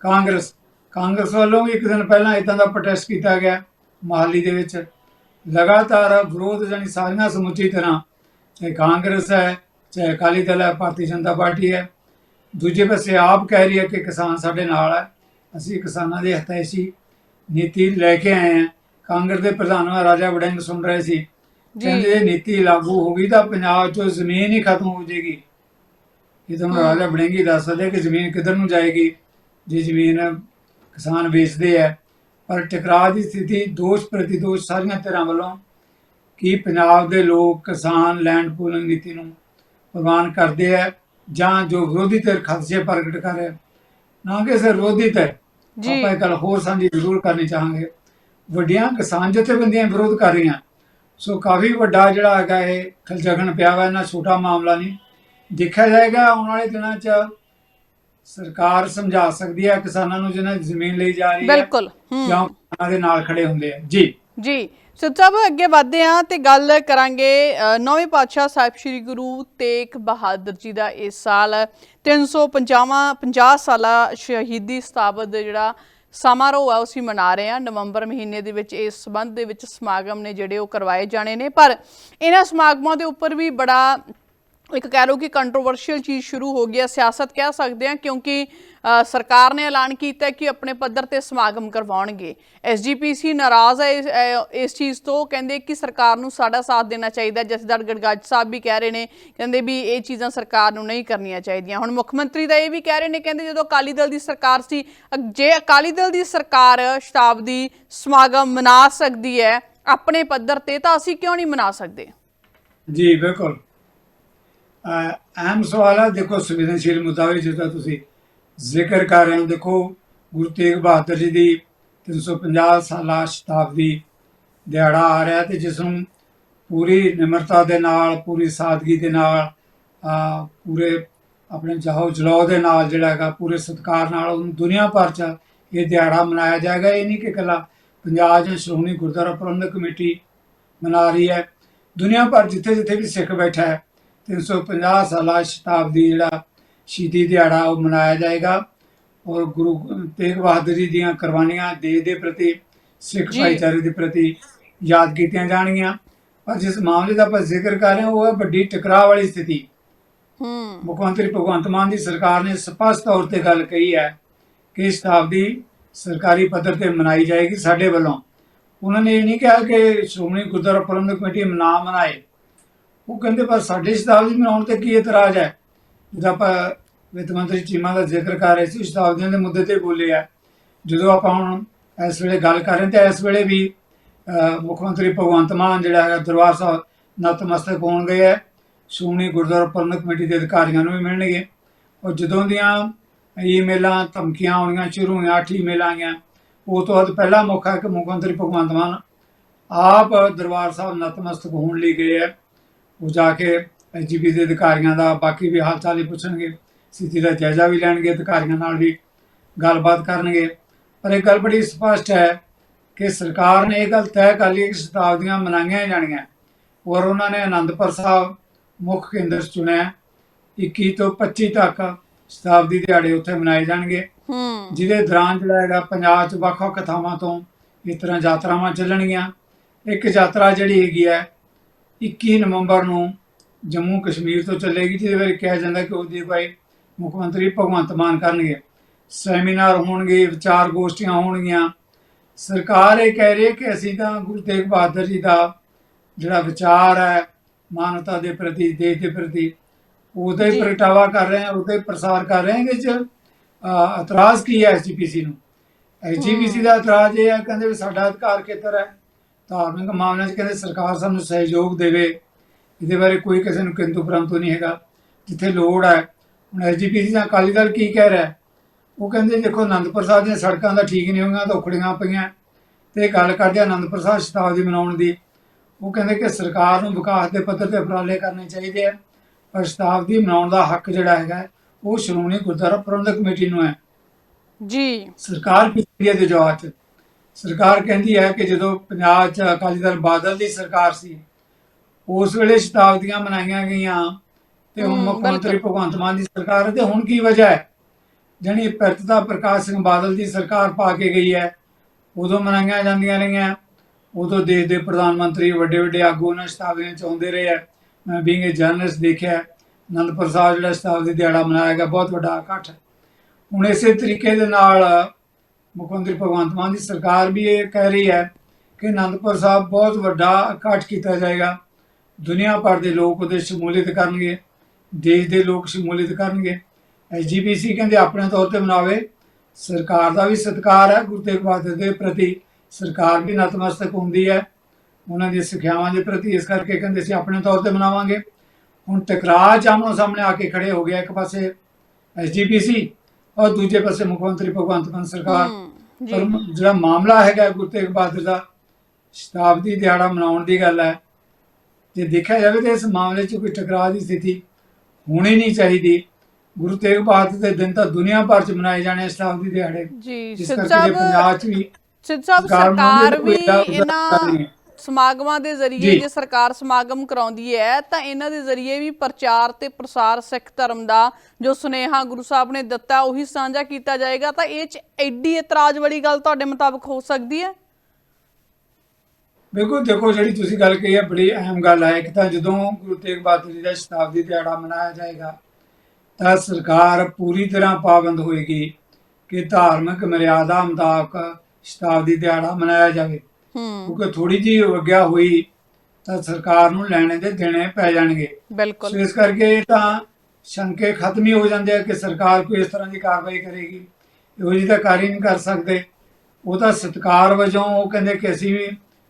ਕਾਂਗਰਸ। ਕਾਂਗਰਸ ਵੱਲੋਂ ਵੀ ਇੱਕ ਦਿਨ ਪਹਿਲਾਂ ਇਦਾਂ ਦਾ ਪ੍ਰੋਟੈਸਟ ਕੀਤਾ ਗਿਆ ਮਹਾਲੀ ਦੇ ਵਿੱਚ। ਲਗਾਤਾਰ ਵਿਰੋਧ ਜਾਨੀ ਸਾਰੀਆਂ ਸਮੁੱਚੀ ਤਰ੍ਹਾਂ। ਚਾਹੇ ਕਾਂਗਰਸ ਹੈ ਅਕਾਲੀ ਦਲ ਹੈ ਭਾਰਤੀ ਜਨਤਾ ਪਾਰਟੀ ਹੈ। ਦੂਜੇ ਪਾਸੇ ਆਪ ਕਹਿ ਰਹੀ ਹੈ ਕਿ ਕਿਸਾਨ ਸਾਡੇ ਨਾਲ ਹੈ। ਅਸੀਂ ਕਿਸਾਨਾਂ ਦੇ ਹਿਤੈਸ਼ੀ ਨੀਤੀ ਲੈ ਕੇ ਆਏ ਹਾਂ। ਕਾਂਗਰਸ ਦੇ ਪ੍ਰਧਾਨ ਰਾਜਾ ਵੜਿੰਗ ਸੁਣ ਰਹੇ ਸੀ।
ਜੀ।
ਕਹਿੰਦੇ ਇਹ ਨੀਤੀ ਲਾਗੂ ਹੋ ਗਈ ਤਾਂ ਪੰਜਾਬ 'ਚੋਂ ਜ਼ਮੀਨ ਹੀ ਖਤਮ ਹੋ ਜਾਏਗੀ। ਇਹ ਤਾਂ। ਰਾਜਾ ਵੜਿੰਗ ਹੀ ਦੱਸ ਸਕਦੇ ਕਿ ਜ਼ਮੀਨ ਕਿੱਧਰ ਨੂੰ ਜਾਏਗੀ। ਜੇ ਜ਼ਮੀਨ ਕਿਸਾਨ ਵੇਚਦੇ ਆ। ਪਰ ਟਕਰਾਅ ਦੀ ਸਥਿਤੀ ਦੋਸ਼ ਪ੍ਰਤੀ ਦੋਸ਼ ਸਾਰੀਆਂ ਧਿਰਾਂ ਵੱਲੋਂ ਕਿ ਪੰਜਾਬ ਦੇ ਲੋਕ ਕਿਸਾਨ ਲੈਂਡ ਪੂਲਿੰਗ ਨੀਤੀ ਨੂੰ ਪ੍ਰਵਾਨ ਕਰਦੇ ਆ ਜਾਂ ਜੋ ਵਿਰੋਧੀ ਧਿਰ ਖਦਸ਼ੇ ਪ੍ਰਗਟ ਕਰ ਰਿਹਾ। ਨਾ ਕਿ ਸਿਰ ਵਿਰੋਧੀ ਧਿਰ।
ਜੀ।
ਆਪਾਂ ਇਹ ਗੱਲ ਹੋਰ ਸਾਂਝੀ ਜ਼ਰੂਰ ਕਰਨੀ ਚਾਹਾਂਗੇ। ਵੱਡੀਆਂ ਕਿਸਾਨ ਜਥੇਬੰਦੀਆਂ ਵਿਰੋਧ ਕਰ ਰਹੀਆਂ। ਸੋ ਕਾਫੀ ਵੱਡਾ ਜਿਹੜਾ ਹੈਗਾ ਇਹ ਖਲਜਗਣ ਪਿਆ ਵਾ ਇਹਨਾਂ ਛੋਟਾ ਮਾਮਲਾ ਨਹੀਂ। ਦੇਖਿਆ ਜਾਏਗਾ ਆਉਣ ਵਾਲੇ ਦਿਨਾਂ 'ਚ ਸਰਕਾਰ ਸਮਝਾ ਸਕਦੀ ਹੈ ਕਿਸਾਨਾਂ ਨੂੰ ਜਿਹਨਾਂ ਦੀ ਜ਼ਮੀਨ ਲਈ ਜਾ ਰਹੀ ਹੈ
ਬਿਲਕੁਲ ਹੂੰ।
ਜਾਂ ਉਹਨਾਂ ਦੇ ਨਾਲ ਖੜੇ ਹੁੰਦੇ ਆ। ਜੀ।
ਜੀ। ਸੋ ਸਭ ਅੱਗੇ ਵਧਦੇ ਹਾਂ ਤੇ ਗੱਲ ਕਰਾਂਗੇ ਨੌਵੇਂ ਪਾਤਸ਼ਾਹ ਸਾਹਿਬ ਸ੍ਰੀ ਗੁਰੂ ਤੇਗ ਬਹਾਦਰ ਜੀ ਦਾ ਇਸ ਸਾਲ। 350ਵਾਂ 50 ਸਾਲਾ ਸ਼ਹੀਦੀ ਸਤਾਬਤ ਦਾ ਜਿਹੜਾ ਸਮਾਰੋਹ ਆ ਉਹ ਅਸੀਂ ਮਨਾ ਰਹੇ ਹਾਂ। ਨਵੰਬਰ ਮਹੀਨੇ ਦੇ ਵਿੱਚ ਇਸ ਸੰਬੰਧ ਦੇ ਵਿੱਚ ਸਮਾਗਮ ਨੇ ਜਿਹੜੇ ਉਹ ਕਰਵਾਏ ਜਾਣੇ ਨੇ। ਪਰ ਇਹਨਾਂ ਸਮਾਗਮਾਂ ਦੇ ਉੱਪਰ ਵੀ ਬੜਾ ਇੱਕ ਕਹਿ ਲਓ ਕਿ ਕੰਟਰੋਵਰਸ਼ੀਅਲ ਚੀਜ਼ ਸ਼ੁਰੂ ਹੋ ਗਈ ਹੈ, ਸਿਆਸਤ ਕਹਿ ਸਕਦੇ ਹਾਂ, ਕਿਉਂਕਿ ਸਰਕਾਰ ਨੇ ਐਲਾਨ ਕੀਤਾ ਕਿ ਆਪਣੇ ਪੱਧਰ ਤੇ ਸਮਾਗਮ ਕਰਵਾਉਣਗੇ। ਐਸਜੀਪੀਸੀ ਨਾਰਾਜ਼ ਹੈ ਇਸ- ਇਸ ਚੀਜ਼ ਤੋਂ, ਕਹਿੰਦੇ ਕਿ ਸਰਕਾਰ ਨੂੰ ਸਾਡਾ ਸਾਥ ਦੇਣਾ ਚਾਹੀਦਾ ਜਥੇਦਾਰ ਗੜਗੱਜ ਸਾਹਿਬ ਵੀ ਕਹਿ ਰਹੇ ਨੇ, ਕਹਿੰਦੇ ਵੀ ਇਹ ਚੀਜ਼ਾਂ ਸਰਕਾਰ ਨੂੰ ਨਹੀਂ ਕਰਨੀਆਂ ਚਾਹੀਦੀਆਂ। ਹੁਣ ਮੁੱਖ ਮੰਤਰੀ ਦਾ ਇਹ ਵੀ ਕਹਿ ਰਹੇ ਨੇ, ਕਹਿੰਦੇ ਜਦੋਂ ਅਕਾਲੀ ਦਲ ਦੀ ਸਰਕਾਰ ਸੀ ਜੇ ਅਕਾਲੀ ਦਲ ਦੀ ਸਰਕਾਰ ਸ਼ਤਾਬਦੀ ਸਮਾਗਮ ਮਨਾ ਸਕਦੀ ਹੈ, ਆਪਣੇ ਪੱਧਰ ਤੇ ਤਾਂ ਅਸੀਂ ਕਿਉਂ ਨਹੀਂ ਮਨਾ ਸਕਦੇ?
ਜੀ, ਬਿਲਕੁਲ। ਅਹਿਮ ਸਵਾਲ ਹੈ ਦੇਖੋ, ਸੰਵੇਦਨਸ਼ੀਲ ਮੁੱਦਾ ਵੀ ਜਿਹਦਾ ਤੁਸੀਂ ਜ਼ਿਕਰ ਕਰ ਰਹੇ ਹੋ, ਦੇਖੋ, ਗੁਰੂ ਤੇਗ ਬਹਾਦਰ ਜੀ ਦੀ 350 ਸਾਲਾ ਸ਼ਤਾਬਦੀ ਦਿਹਾੜਾ ਆ ਰਿਹਾ ਤੇ ਜਿਸ ਨੂੰ ਪੂਰੀ ਨਿਮਰਤਾ ਦੇ ਨਾਲ, ਪੂਰੀ ਸਾਦਗੀ ਦੇ ਨਾਲ ਪੂਰੇ ਆਪਣੇ ਜਾਹੋ ਜਲਾਓ ਦੇ ਨਾਲ ਜਿਹੜਾ ਹੈਗਾ, ਪੂਰੇ ਸਤਿਕਾਰ ਨਾਲ ਉਹਨੂੰ ਦੁਨੀਆ ਭਰ 'ਚ ਇਹ ਦਿਹਾੜਾ ਮਨਾਇਆ ਜਾਏਗਾ। ਇਹ ਨਹੀਂ ਕਿ ਇਕੱਲਾ ਪੰਜਾਬ ਜਾਂ ਸ਼੍ਰੋਮਣੀ ਗੁਰਦੁਆਰਾ ਪ੍ਰਬੰਧਕ ਕਮੇਟੀ ਮਨਾ ਰਹੀ ਹੈ। ਦੁਨੀਆ ਭਰ ਜਿੱਥੇ ਜਿੱਥੇ ਵੀ ਸਿੱਖ ਬੈਠਾ ਹੈ 350 ਸਾਲਾ ਸ਼ਤਾਬਦੀ ਜਿਹੜਾ ਸ਼ਹੀਦੀ ਦਿਹਾੜਾ ਉਹ ਮਨਾਇਆ ਜਾਏਗਾ ਔਰ ਗੁਰੂ ਤੇਗ ਬਹਾਦਰ ਜੀ ਦੀਆਂ ਕੁਰਬਾਨੀਆਂ ਦੇਸ਼ ਦੇ ਪ੍ਰਤੀ ਸਿੱਖ। ਭਾਈਚਾਰੇ ਦੇ ਪ੍ਰਤੀ ਯਾਦ ਕੀਤੀਆਂ ਜਾਣਗੀਆਂ। ਪਰ ਜਿਸ ਮਾਮਲੇ ਦਾ ਆਪਾਂ ਜ਼ਿਕਰ ਕਰ ਰਹੇ ਹਾਂ ਉਹ ਹੈ ਵੱਡੀ ਟਕਰਾਅ ਵਾਲੀ ਸਥਿਤੀ।
ਹੂੰ।
ਮੁੱਖ ਮੰਤਰੀ ਭਗਵੰਤ ਮਾਨ ਦੀ ਸਰਕਾਰ ਨੇ ਸਪਸ਼ਟ ਤੌਰ ਤੇ ਗੱਲ ਕਹੀ ਹੈ ਕਿ ਇਹ ਸ਼ਤਾਬਦੀ ਸਰਕਾਰੀ ਪੱਧਰ ਤੇ ਮਨਾਈ ਜਾਏਗੀ ਸਾਡੇ ਵੱਲੋਂ। ਉਹਨਾਂ ਨੇ ਇਹ ਨਹੀਂ ਕਿਹਾ ਕਿ ਸ਼੍ਰੋਮਣੀ ਗੁਰਦੁਆਰਾ ਪ੍ਰਬੰਧਕ ਕਮੇਟੀ ਨਾ ਮਨਾਏ ਉਹ ਕਹਿੰਦੇ ਪਰ ਸਾਡੇ ਸ਼ਤਾਬਦੀ ਮਨਾਉਣ ਤੇ ਕੀ ਇਤਰਾਜ਼ ਹੈ? ਜਦੋਂ ਆਪਾਂ ਵਿੱਤ ਮੰਤਰੀ ਚੀਮਾ ਦਾ ਜ਼ਿਕਰ ਕਰ ਰਹੇ ਸੀ ਸ਼ਤਾਬਦੀਆਂ ਦੇ ਮੁੱਦੇ ਤੇ ਬੋਲੇ ਆ ਜਦੋਂ ਆਪਾਂ ਹੁਣ ਇਸ ਵੇਲੇ ਗੱਲ ਕਰ ਰਹੇ ਤੇ ਇਸ ਵੇਲੇ ਵੀ ਮੁੱਖ ਮੰਤਰੀ ਭਗਵੰਤ ਮਾਨ ਜਿਹੜਾ ਹੈਗਾ, ਦਰਬਾਰ ਸਾਹਿਬ ਨਤਮਸਤਕ ਹੋਣ ਗਏ ਹੈ। ਸ਼੍ਰੋਮਣੀ ਗੁਰਦੁਆਰਾ ਪ੍ਰਬੰਧਕ ਕਮੇਟੀ ਦੇ ਅਧਿਕਾਰੀਆਂ ਨੂੰ ਵੀ ਮਿਲਣਗੇ। ਔਰ ਜਦੋਂ ਦੀਆਂ ਈਮੇਲਾਂ ਧਮਕੀਆਂ ਆਉਣੀਆਂ ਸ਼ੁਰੂ ਹੋਈਆਂ, ਅੱਠ ਈਮੇਲਾਂ ਆਈਆਂ, ਉਹ ਤੋਂ ਬਾਅਦ ਪਹਿਲਾ ਮੌਕਾ ਹੈ ਕਿ ਮੁੱਖ ਮੰਤਰੀ ਭਗਵੰਤ ਮਾਨ ਆਪ ਦਰਬਾਰ ਸਾਹਿਬ ਨਤਮਸਤਕ ਹੋਣ ਲਈ ਗਏ ਹੈ। ਉਹ ਜਾ ਕੇ ਐਸਜੀਪੀ ਦੇ ਅਧਿਕਾਰੀਆਂ ਦਾ ਬਾਕੀ ਵੀ ਹਾਲ ਚਾਲ ਹੀ ਪੁੱਛਣਗੇ। ਸਥਿਤੀ ਦਾ ਜਾਇਜ਼ਾ ਵੀ ਲੈਣਗੇ ਅਧਿਕਾਰੀਆਂ ਨਾਲ ਵੀ ਗੱਲਬਾਤ ਕਰਨਗੇ। ਪਰ ਇਹ ਗੱਲ ਬੜੀ ਸਪਸ਼ਟ ਹੈ ਕਿ ਸਰਕਾਰ ਨੇ ਇਹ ਗੱਲ ਤੈਅ ਕਰ ਲਈ ਕਿ ਸ਼ਤਾਬਦੀਆਂ ਮਨਾਈਆਂ ਜਾਣੀਆਂ। ਔਰ ਉਹਨਾਂ ਨੇ ਆਨੰਦਪੁਰ ਸਾਹਿਬ ਮੁੱਖ ਕੇਂਦਰ ਚੁਣਿਆ 21 ਤੋਂ 25 ਤੱਕ ਸ਼ਤਾਬਦੀ ਦਿਹਾੜੇ ਉੱਥੇ ਮਨਾਏ ਜਾਣਗੇ।
ਹੂੰ।
ਜਿਹਦੇ ਦੌਰਾਨ ਜਿਹੜਾ ਹੈਗਾ ਪੰਜਾਬ 'ਚ ਵੱਖ-ਵੱਖ ਥਾਵਾਂ ਤੋਂ ਇਸ ਤਰ੍ਹਾਂ ਯਾਤਰਾਵਾਂ ਚੱਲਣਗੀਆਂ। ਇੱਕ ਯਾਤਰਾ ਜਿਹੜੀ ਹੈਗੀ ਹੈ 21 ਨਵੰਬਰ ਨੂੰ ਜੰਮੂ ਕਸ਼ਮੀਰ ਤੋਂ ਚੱਲੇਗੀ ਜਿਹਦੇ ਬਾਰੇ ਕਿਹਾ ਜਾਂਦਾ ਕਿ ਉਹਦੀ ਅਗਵਾਈ ਮੁੱਖ ਮੰਤਰੀ ਭਗਵੰਤ ਮਾਨ ਕਰਨਗੇ। ਸੈਮੀਨਾਰ ਹੋਣਗੇ ਵਿਚਾਰ ਗੋਸ਼ਟੀਆਂ ਹੋਣਗੀਆਂ। ਸਰਕਾਰ ਇਹ ਕਹਿ ਰਹੀ ਹੈ ਕਿ ਅਸੀਂ ਤਾਂ ਗੁਰੂ ਤੇਗ ਬਹਾਦਰ ਜੀ ਦਾ ਜਿਹੜਾ ਵਿਚਾਰ ਹੈ ਮਾਨਵਤਾ ਦੇ ਪ੍ਰਤੀ ਦੇਸ਼ ਦੇ ਪ੍ਰਤੀ ਉਹਦਾ ਹੀ। ਪ੍ਰਗਟਾਵਾ ਕਰ ਰਹੇ ਹਾਂ ਉਹਦਾ ਹੀ ਪ੍ਰਸਾਰ ਕਰ ਰਹੇ ਹਾਂ ਕਿ ਚ ਇਤਰਾਜ਼ ਕੀ ਹੈ ਐਸਜੀਪੀਸੀ ਨੂੰ? ਐਸਜੀਪੀਸੀ ਦਾ ਇਤਰਾਜ਼ ਇਹ ਹੈ ਕਹਿੰਦੇ ਵੀ ਸਾਡਾ ਅਧਿਕਾਰ ਖੇਤਰ ਹੈ। ਧਾਰਮਿਕ ਮਾਮਲਿਆਂ 'ਚ ਕਹਿੰਦੇ ਸਰਕਾਰ ਸਾਨੂੰ ਸਹਿਯੋਗ ਦੇਵੇ। ਇਹਦੇ ਬਾਰੇ ਕੋਈ ਕਿਸੇ ਨੂੰ ਕਿੰਤੂ ਪਰੰਤੂ ਨਹੀਂ ਹੈਗਾ। ਜਿੱਥੇ ਲੋੜ ਹੈ। ਹੁਣ ਐਸਜੀਪੀਸੀ ਦਾ ਅਕਾਲੀ ਦਲ ਕੀ ਕਹਿ ਰਿਹਾ? ਉਹ ਕਹਿੰਦੇ ਦੇਖੋ ਅਨੰਦਪੁਰ ਸਾਹਿਬ ਦੀਆਂ ਸੜਕਾਂ ਤਾਂ ਠੀਕ ਨਹੀਂ ਹੋਈਆਂ ਤਾਂ ਉਖੜੀਆਂ ਪਈਆਂ। ਤੇ ਗੱਲ ਕਰਦੇ ਆ ਅਨੰਦਪੁਰ ਸਾਹਿਬ ਸ਼ਤਾਬਦੀ ਮਨਾਉਣ ਦੀ। ਉਹ ਕਹਿੰਦੇ ਕਿ ਸਰਕਾਰ ਨੂੰ ਵਿਕਾਸ ਦੇ ਪੱਧਰ ਤੇ ਉਪਰਾਲੇ ਕਰਨੇ ਚਾਹੀਦੇ ਆ। ਪਰ ਸ਼ਤਾਬਦੀ ਮਨਾਉਣ ਦਾ ਹੱਕ ਜਿਹੜਾ ਹੈਗਾ ਉਹ ਸ਼੍ਰੋਮਣੀ ਗੁਰਦੁਆਰਾ ਪ੍ਰਬੰਧਕ ਕਮੇਟੀ ਨੂੰ ਹੈ।
ਜੀ।
ਸਰਕਾਰ ਪਿਛਲੀ ਹੈ ਦੇ ਜਵਾਬ 'ਚ ਸਰਕਾਰ ਕਹਿੰਦੀ ਹੈ ਕਿ ਜਦੋਂ ਪੰਜਾਬ 'ਚ ਅਕਾਲੀ ਦਲ ਬਾਦਲ ਦੀ ਸਰਕਾਰ ਸੀ ਉਸ ਵੇਲੇ ਸ਼ਤਾਬਦੀਆਂ ਮਨਾਈਆਂ ਗਈਆਂ ਤੇ ਹੁਣ ਮੁੱਖ ਮੰਤਰੀ। ਭਗਵੰਤ ਮਾਨ ਦੀ ਸਰਕਾਰ ਹੈ ਤੇ ਹੁਣ ਕੀ ਵਜ੍ਹਾ ਹੈ? ਜਣੀ ਪ੍ਰਤਤਾ ਪ੍ਰਕਾਸ਼ ਸਿੰਘ ਬਾਦਲ ਦੀ ਸਰਕਾਰ ਪਾ ਕੇ ਗਈ ਹੈ ਉਦੋਂ ਮਨਾਈਆਂ ਜਾਂਦੀਆਂ ਰਹੀਆਂ ਉਦੋਂ ਦੇਸ਼ ਦੇ ਪ੍ਰਧਾਨ ਮੰਤਰੀ ਵੱਡੇ ਵੱਡੇ ਆਗੂ ਉਹਨਾਂ ਸ਼ਤਾਬਦੀਆਂ ਚ ਆਉਂਦੇ ਰਹੇ ਹੈ। ਮੈਂ ਬੀਇੰਗ ਏ ਜਰਨਲਿਸਟ ਦੇਖਿਆ ਅਨੰਦਪੁਰ ਸਾਹਿਬ ਜਿਹੜਾ ਸ਼ਤਾਬਦੀ ਦਿਹਾੜਾ ਮਨਾਇਆ ਗਿਆ ਬਹੁਤ ਵੱਡਾ ਇਕੱਠ। ਹੁਣ ਇਸੇ ਤਰੀਕੇ ਦੇ ਨਾਲ ਮੁੱਖ ਮੰਤਰੀ ਭਗਵੰਤ ਮਾਨ ਦੀ ਸਰਕਾਰ ਵੀ ਇਹ ਕਹਿ ਰਹੀ ਹੈ ਕਿ ਅਨੰਦਪੁਰ ਸਾਹਿਬ ਬਹੁਤ ਵੱਡਾ ਇਕੱਠ ਕੀਤਾ ਜਾਏਗਾ। ਦੁਨੀਆ ਭਰ ਦੇ ਲੋਕ ਉਹਦੇ ਸ਼ਮੂਲੀਅਤ ਕਰਨਗੇ, ਦੇਸ਼ ਦੇ ਲੋਕ ਸ਼ਮੂਲੀਅਤ ਕਰਨਗੇ। ਐਸਜੀਪੀਸੀ ਕਹਿੰਦੇ ਆਪਣੇ ਤੌਰ ਤੇ ਮਨਾਵੇ। ਸਰਕਾਰ ਦਾ ਵੀ ਸਤਿਕਾਰ ਹੈ, ਗੁਰੂ ਤੇਗ ਬਹਾਦਰ ਦੇ ਪ੍ਰਤੀ ਸਰਕਾਰ ਵੀ ਨਤਮਸਤਕ ਹੁੰਦੀ ਹੈ। ਉਹਨਾਂ ਦੀਆਂ ਸਿੱਖਿਆਵਾਂ ਦੇ ਪ੍ਰਤੀ ਇਸ ਕਰਕੇ ਕਹਿੰਦੇ ਸੀ ਆਪਣੇ ਤੌਰ ਤੇ ਮਨਾਵਾਂਗੇ। ਹੁਣ ਟਕਰਾਅ ਚ ਸਾਹਮਣੇ ਆ ਕੇ ਖੜੇ ਹੋ ਗਿਆ ਇੱਕ ਪਾਸੇ ਐਸਜੀਪੀਸੀ ਔਰ ਦੂਜੇ ਪਾਸੇ ਮੁੱਖ ਮੰਤਰੀ ਭਗਵੰਤ ਮਾਨ ਸਰਕਾਰ। ਪਰ ਜਿਹੜਾ ਮਾਮਲਾ ਹੈਗਾ ਗੁਰੂ ਤੇਗ ਬਹਾਦਰ ਦਾ ਸ਼ਤਾਬਦੀ ਦਿਹਾੜਾ ਮਨਾਉਣ ਦੀ ਗੱਲ ਹੈ। ਜੇ ਦੇਖਿਆ ਜਾਵੇ ਤਾਂ ਇਸ ਮਾਮਲੇ 'ਚ ਕੋਈ ਟਕਰਾਅ ਦੀ ਸਥਿਤੀ ਹੋਣੀ ਨਹੀਂ ਚਾਹੀਦੀ। ਗੁਰੂ ਤੇਗ ਬਹਾਦਰ ਦੇ ਦਿਨ ਤਾਂ ਦੁਨੀਆ ਭਰ 'ਚ ਮਨਾਏ ਜਾਣੇ ਸ਼ਤਾਬਦੀ ਦਿਹਾੜੇ।
ਜੀ ਸਿੱਧ
ਪੰਜਾਬ 'ਚ ਵੀ
ਸਿੱਧ
ਸਰਕਾਰ
ਵੀ ਇਹਨਾਂ। ਸਮਾਗਮਾਂ ਦੇ ਜ਼ਰੀਏ
ਜੀ।
ਸਰਕਾਰ ਸਮਾਗਮ ਕਰਾਉਂਦੀ ਹੈ ਤਾਂ ਇਹਨਾਂ ਦੇ ਜ਼ਰੀਏ ਵੀ ਪ੍ਰਚਾਰ ਤੇ ਪ੍ਰਸਾਰ ਸਿੱਖ ਧਰਮ ਦਾ ਜੋ ਸੁਨੇਹਾ ਗੁਰੂ ਸਾਹਿਬ ਨੇ ਦਿੱਤਾ ਉਹੀ ਸਾਂਝਾ ਕੀਤਾ ਜਾਏਗਾ। ਤਾਂ ਇਹ ਚ ਐਡੀ ਇਤਰਾਜ਼ ਵਾਲੀ ਗੱਲ ਤੁਹਾਡੇ ਮੁਤਾਬਕ ਹੋ ਸਕਦੀ ਹੈ?
ਬਿਲਕੁਲ ਦੇਖੋ ਜਿਹੜੀ ਤੁਸੀਂ ਗੱਲ ਕਹੀ ਹੈ ਬੜੀ ਅਹਿਮ ਗੱਲ ਹੈ। ਇੱਕ ਤਾਂ ਜਦੋਂ ਗੁਰੂ ਤੇਗ ਬਹਾਦਰ ਜੀ ਦਾ ਸ਼ਤਾਬਦੀ ਦਿਹਾੜਾ ਮਨਾਇਆ ਜਾਏਗਾ ਤਾਂ ਸਰਕਾਰ ਪੂਰੀ ਤਰ੍ਹਾਂ ਪਾਬੰਦ ਹੋਏਗੀ ਕਿ ਧਾਰਮਿਕ ਮਰਿਆਦਾ ਮੁਤਾਬਕ ਸ਼ਤਾਬਦੀ ਦਿਹਾੜਾ ਮਨਾਇਆ ਜਾਵੇ।
ਹੂੰ।
ਕਿਉਂਕਿ ਥੋੜੀ ਜਿਹੀ ਅਵਗਿਆ ਹੋਈ ਤਾਂ ਸਰਕਾਰ ਨੂੰ ਲੈਣੇ ਦੇ ਦੇਣੇ ਪੈ ਜਾਣਗੇ। ਸੋ
ਬਿਲਕੁਲ
ਇਸ ਕਰਕੇ ਇਹ ਤਾਂ ਸ਼ੰਕੇ ਖਤਮ ਹੀ ਹੋ ਜਾਂਦੇ ਆ ਕਿ ਸਰਕਾਰ ਕੋਈ ਇਸ ਤਰ੍ਹਾਂ ਦੀ ਕਾਰਵਾਈ ਕਰੇਗੀ। ਇਹੋ ਜਿਹੀ ਤਾਂ ਕਰ ਹੀ ਨਹੀਂ ਕਰ ਸਕਦੇ। ਉਹ ਤਾਂ ਸਤਕਾਰ ਵਜੋਂ ਉਹ ਕਹਿੰਦੇ ਕਿ ਅਸੀਂ ਵੀ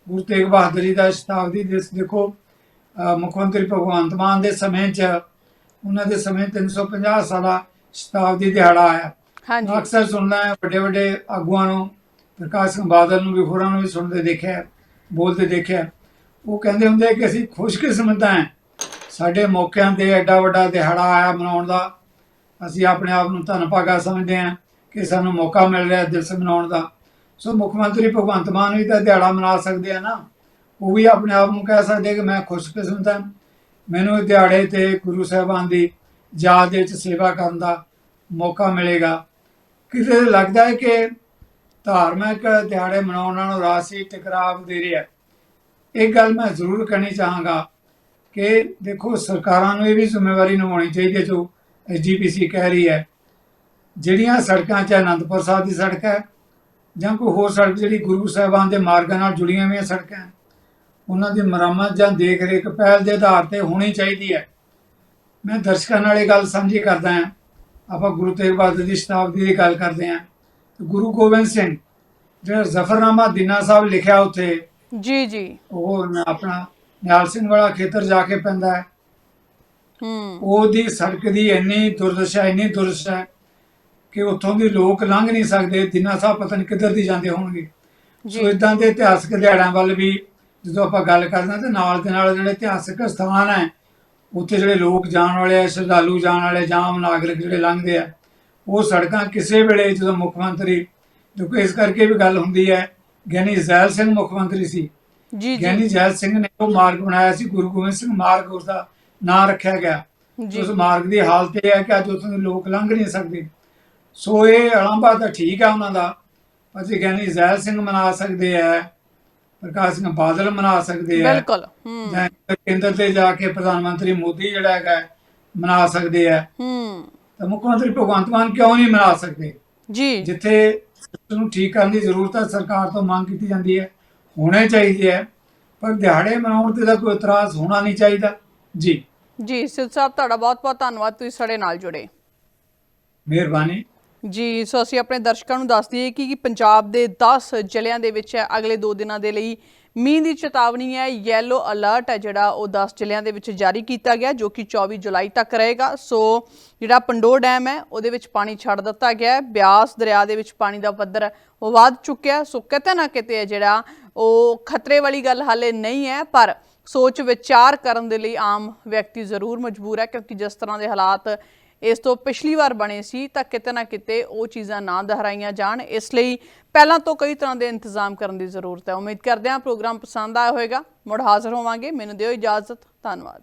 ਗੁਰੂ ਤੇਗ ਬਹਾਦਰ ਜੀ ਦਾ ਸ਼ਤਾਬਦੀ ਦਿਵਸ ਦੇਖੋ। ਅਹ ਮੁੱਖ ਮੰਤਰੀ ਭਗਵੰਤ ਮਾਨ ਦੇ ਸਮੇਂ 'ਚ ਉਹਨਾਂ ਦੇ ਸਮੇਂ 350 ਸਾਲਾ ਸ਼ਤਾਬਦੀ ਦਿਹਾੜਾ ਆਇਆ।
ਹਾਂਜੀ।
ਅਕਸਰ ਸੁਣਦਾ ਹੈ ਵੱਡੇ ਵੱਡੇ ਆਗੂਆਂ ਨੂੰ ਪ੍ਰਕਾਸ਼ ਸਿੰਘ ਬਾਦਲ ਨੂੰ ਵੀ ਹੋਰਾਂ ਨੂੰ ਵੀ ਸੁਣਦੇ ਦੇਖਿਆ, ਬੋਲਦੇ ਦੇਖਿਆ। ਉਹ ਕਹਿੰਦੇ ਹੁੰਦੇ ਕਿ ਅਸੀਂ ਖੁਸ਼ਕਿਸਮਤ ਹਾਂ। ਸਾਡੇ ਮੌਕਿਆਂ ਤੇ ਐਡਾ ਵੱਡਾ ਦਿਹਾੜਾ ਆਇਆ ਮਨਾਉਣ ਦਾ। ਅਸੀਂ ਆਪਣੇ ਆਪ ਨੂੰ ਧੰਨ ਭਾਗਾ ਸਮਝਦੇ ਹਾਂ ਕਿ ਸਾਨੂੰ ਮੌਕਾ ਮਿਲ ਰਿਹਾ ਦਿਵਸ ਮਨਾਉਣ ਦਾ। ਸੋ ਮੁੱਖ ਮੰਤਰੀ ਭਗਵੰਤ ਮਾਨ ਵੀ ਤਾਂ ਦਿਹਾੜਾ ਮਨਾ ਸਕਦੇ ਆ ਨਾ। ਉਹ ਵੀ ਆਪਣੇ ਆਪ ਨੂੰ ਕਹਿ ਸਕਦੇ ਕਿ ਮੈਂ ਖੁਸ਼ਕਿਸਮਤ ਹਾਂ। ਮੈਨੂੰ ਇਹ ਦਿਹਾੜੇ ਤੇ ਗੁਰੂ ਸਾਹਿਬਾਨ ਦੀ ਯਾਦ ਵਿੱਚ ਸੇਵਾ ਕਰਨ ਦਾ ਮੌਕਾ ਮਿਲੇਗਾ। ਕਿਤੇ ਲੱਗਦਾ ਹੈ ਕਿ ਧਾਰਮਿਕ ਦਿਹਾੜੇ ਮਨਾਉਣ ਨਾਲੋਂ ਰਾਸੀ ਟਕਰਾਵ ਦੇ ਰਿਹਾ ਇਹ ਗੱਲ ਮੈਂ ਜ਼ਰੂਰ ਕਹਿਣੀ ਚਾਹਾਂਗਾ ਕਿ ਦੇਖੋ, ਸਰਕਾਰਾਂ ਨੂੰ ਇਹ ਵੀ ਜ਼ਿੰਮੇਵਾਰੀ ਨਿਭਾਉਣੀ ਚਾਹੀਦੀ ਹੈ, ਜੋ ਐਸਜੀਪੀਸੀ ਕਹਿ ਰਹੀ ਹੈ। ਜਿਹੜੀਆਂ ਸੜਕਾਂ, ਚਾਹੇ ਅਨੰਦਪੁਰ ਸਾਹਿਬ ਦੀ ਸੜਕ ਹੈ, ਜਾਂ ਕੋਈ ਹੋਰ ਸੜਕ ਜਿਹੜੀ ਗੁਰੂ ਸਾਹਿਬਾਨ ਦੇ ਮਾਰਗਾਂ ਨਾਲ ਜੁੜੀਆਂ ਹੋਈਆਂ ਸੜਕਾਂ, ਉਹਨਾਂ ਦੀ ਮੁਰੰਮਤ ਜਾਂ ਦੇਖ ਰੇਖ ਪਹਿਲ ਦੇ ਆਧਾਰ ਤੇ ਹੋਣੀ ਚਾਹੀਦੀ ਹੈ। ਮੈਂ ਦਰਸ਼ਕਾਂ ਨਾਲ ਇਹ ਗੱਲ ਸਾਂਝੀ ਕਰਦਾ ਹਾਂ। ਆਪਾਂ ਗੁਰੂ ਤੇਗ ਬਹਾਦਰ ਦੀ ਸ਼ਤਾਬਦੀ ਦੀ ਗੱਲ ਕਰਦੇ ਹਾਂ। ਗੁਰੂ ਗੋਬਿੰਦ ਸਿੰਘ ਜਿਹੜਾ ਜ਼ਫਰਨਾਮਾ ਦੀਨਾ ਸਾਹਿਬ ਲਿਖਿਆ ਉੱਥੇ
ਜੀ ਜੀ।
ਉਹ ਆਪਣਾ ਨਿਹਾਲ ਸਿੰਘ ਵਾਲਾ ਖੇਤਰ ਜਾ ਕੇ ਪੈਂਦਾ ਹੈ।
ਹੂੰ।
ਉਹਦੀ ਸੜਕ ਦੀ ਇੰਨੀ ਦੁਰਦਸ਼ਾ ਇੰਨੀ ਦੁਰਦਸ਼ਾ ਕਿ ਉੱਥੋਂ ਦੀ ਲੋਕ ਲੰਘ ਨਹੀਂ ਸਕਦੇ ਦੀਨਾ ਸਾਹਿਬ ਪਤਾ ਨਹੀਂ ਕਿੱਧਰ ਦੀ ਜਾਂਦੇ ਹੋਣਗੇ।
ਜੀ।
ਸੋ ਇਦਾਂ ਦੇ ਇਤਿਹਾਸਕ ਦਿਹਾੜਿਆਂ ਵੱਲ ਵੀ ਜਦੋਂ ਆਪਾਂ ਗੱਲ ਕਰਦੇ ਹਾਂ ਤੇ ਨਾਲ ਦੇ ਨਾਲ ਜਿਹੜੇ ਇਤਿਹਾਸਕ ਸਥਾਨ ਹੈ ਉੱਥੇ ਜਿਹੜੇ ਲੋਕ ਜਾਣ ਵਾਲੇ ਆ ਸ਼ਰਧਾਲੂ ਜਾਣ ਵਾਲੇ ਜਾਮ ਨਾਗਰਿਕ ਜਿਹੜੇ ਲੰਘਦੇ ਆ ਉਹ ਸੜਕਾਂ ਕਿਸੇ ਵੇਲੇ ਜਦੋਂ ਮੁੱਖ ਮੰਤਰੀ ਦੇਖੋ ਇਸ ਕਰਕੇ ਵੀ ਗੱਲ ਹੁੰਦੀ ਹੈ ਗਿਆਨੀ ਜ਼ੈਲ ਸਿੰਘ ਮੁੱਖ ਮੰਤਰੀ ਸੀ।
ਜੀ ਜੀ।
ਗਿਆਨੀ ਜ਼ੈਲ ਸਿੰਘ ਨੇ ਉਹ ਮਾਰਗ ਬਣਾਇਆ ਸੀ ਗੁਰੂ ਗੋਬਿੰਦ ਸਿੰਘ ਮਾਰਗ ਉਸਦਾ ਨਾਂ ਰੱਖਿਆ ਗਿਆ।
ਜੀ।
ਉਸ ਮਾਰਗ ਦੀ ਹਾਲਤ ਇਹ ਹੈ ਕਿ ਅੱਜ ਉੱਥੋਂ ਦੇ ਲੋਕ ਲੰਘ ਨਹੀਂ ਸਕਦੇ। ਸੋ ਇਹ ਅਲੰਬਾ ਤਾਂ ਠੀਕ ਆ ਉਹਨਾਂ ਦਾ ਅਸੀਂ ਗਿਆਨੀ ਜ਼ੈਲ ਸਿੰਘ ਮਨਾ ਸਕਦੇ ਆ ਪ੍ਰਕਾਸ਼ ਸਿੰਘ ਬਾਦਲ ਮਨਾ ਸਕਦੇ ਆ
ਬਿਲਕੁਲ ਹੂੰ।
ਜਾਂ ਕੇਂਦਰ ਤੇ ਜਾ ਕੇ ਪ੍ਰਧਾਨ ਮੰਤਰੀ ਮੋਦੀ ਜਿਹੜਾ ਹੈਗਾ ਮਨਾ ਸਕਦੇ ਆ।
ਹੂੰ।
ਤਾਂ ਮੁੱਖ ਮੰਤਰੀ ਭਗਵੰਤ ਮਾਨ ਕਿਉਂ ਨਹੀਂ ਮਨਾ ਸਕਦੇ?
ਜੀ।
ਜਿੱਥੇ ਨੂੰ ਠੀਕ ਕਰਨ ਦੀ ਜ਼ਰੂਰਤ ਹੈ ਸਰਕਾਰ ਤੋਂ ਮੰਗ ਕੀਤੀ ਜਾਂਦੀ ਹੈ ਹੋਣੇ ਚਾਹੀਦੇ ਹੈ ਪਰ ਦਿਹਾੜੇ ਮਨਾਉਣ ਤੇ ਤਾਂ ਕੋਈ ਇਤਰਾਜ਼ ਹੋਣਾ ਨਹੀਂ ਚਾਹੀਦਾ। ਜੀ।
ਜੀ ਸਿੱਧ ਸਾਹਿਬ ਤੁਹਾਡਾ ਬਹੁਤ ਬਹੁਤ ਧੰਨਵਾਦ ਤੁਸੀਂ ਸਾਡੇ ਨਾਲ ਜੁੜੇ।
ਮਿਹਰਬਾਨੀ।
ਜੀ ਸੋ ਅਸੀਂ ਆਪਣੇ ਦਰਸ਼ਕਾਂ ਨੂੰ ਦੱਸ ਦਈਏ ਕਿ ਕਿ ਪੰਜਾਬ ਦੇ 10 ਜ਼ਿਲ੍ਹਿਆਂ ਦੇ ਵਿੱਚ ਅਗਲੇ 2 ਦਿਨਾਂ ਦੇ ਲਈ ਮੀਂਹ ਦੀ ਚੇਤਾਵਨੀ ਹੈ ਯੈਲੋ ਅਲਰਟ ਹੈ ਜਿਹੜਾ ਉਹ 10 ਜ਼ਿਲ੍ਹਿਆਂ ਦੇ ਵਿੱਚ ਜਾਰੀ ਕੀਤਾ ਗਿਆ, ਜੋ ਕਿ 24 ਜੁਲਾਈ ਤੱਕ ਰਹੇਗਾ। ਸੋ ਜਿਹੜਾ ਪੰਡੋਰ ਡੈਮ ਹੈ, ਉਹਦੇ ਵਿੱਚ ਪਾਣੀ ਛੱਡ ਦਿੱਤਾ ਗਿਆ ਹੈ। ਬਿਆਸ ਦਰਿਆ ਦੇ ਵਿੱਚ ਪਾਣੀ ਦਾ ਪੱਧਰ ਉਹ ਵੱਧ ਚੁੱਕਿਆ ਸੋ ਕਿਤੇ ਨਾ ਕਿਤੇ ਜਿਹੜਾ ਉਹ ਖਤਰੇ ਵਾਲੀ ਗੱਲ ਹਾਲੇ ਨਹੀਂ ਹੈ, ਪਰ ਸੋਚ ਵਿਚਾਰ ਕਰਨ ਦੇ ਲਈ ਆਮ ਵਿਅਕਤੀ ਜ਼ਰੂਰ ਮਜਬੂਰ ਹੈ, ਕਿਉਂਕਿ ਜਿਸ ਤਰ੍ਹਾਂ ਦੇ ਹਾਲਾਤ ਇਸ ਤੋਂ ਪਿਛਲੀ ਵਾਰ ਬਣੇ ਸੀ ਤਾਂ ਕਿਤੇ ਨਾ ਕਿਤੇ ਉਹ ਚੀਜ਼ਾਂ ਨਾ ਦੁਹਰਾਈਆਂ ਜਾਣ। ਇਸ ਲਈ ਪਹਿਲਾਂ ਤੋਂ ਕਈ ਤਰ੍ਹਾਂ ਦੇ ਇੰਤਜ਼ਾਮ ਕਰਨ ਦੀ ਜ਼ਰੂਰਤ ਹੈ। ਉਮੀਦ ਕਰਦੇ ਹਾਂ ਪ੍ਰੋਗਰਾਮ ਪਸੰਦ ਆਇਆ ਹੋਵੇਗਾ। ਮੁੜ ਹਾਜ਼ਰ ਹੋਵਾਂਗੇ। ਮੈਨੂੰ ਦਿਓ ਇਜਾਜ਼ਤ। ਧੰਨਵਾਦ।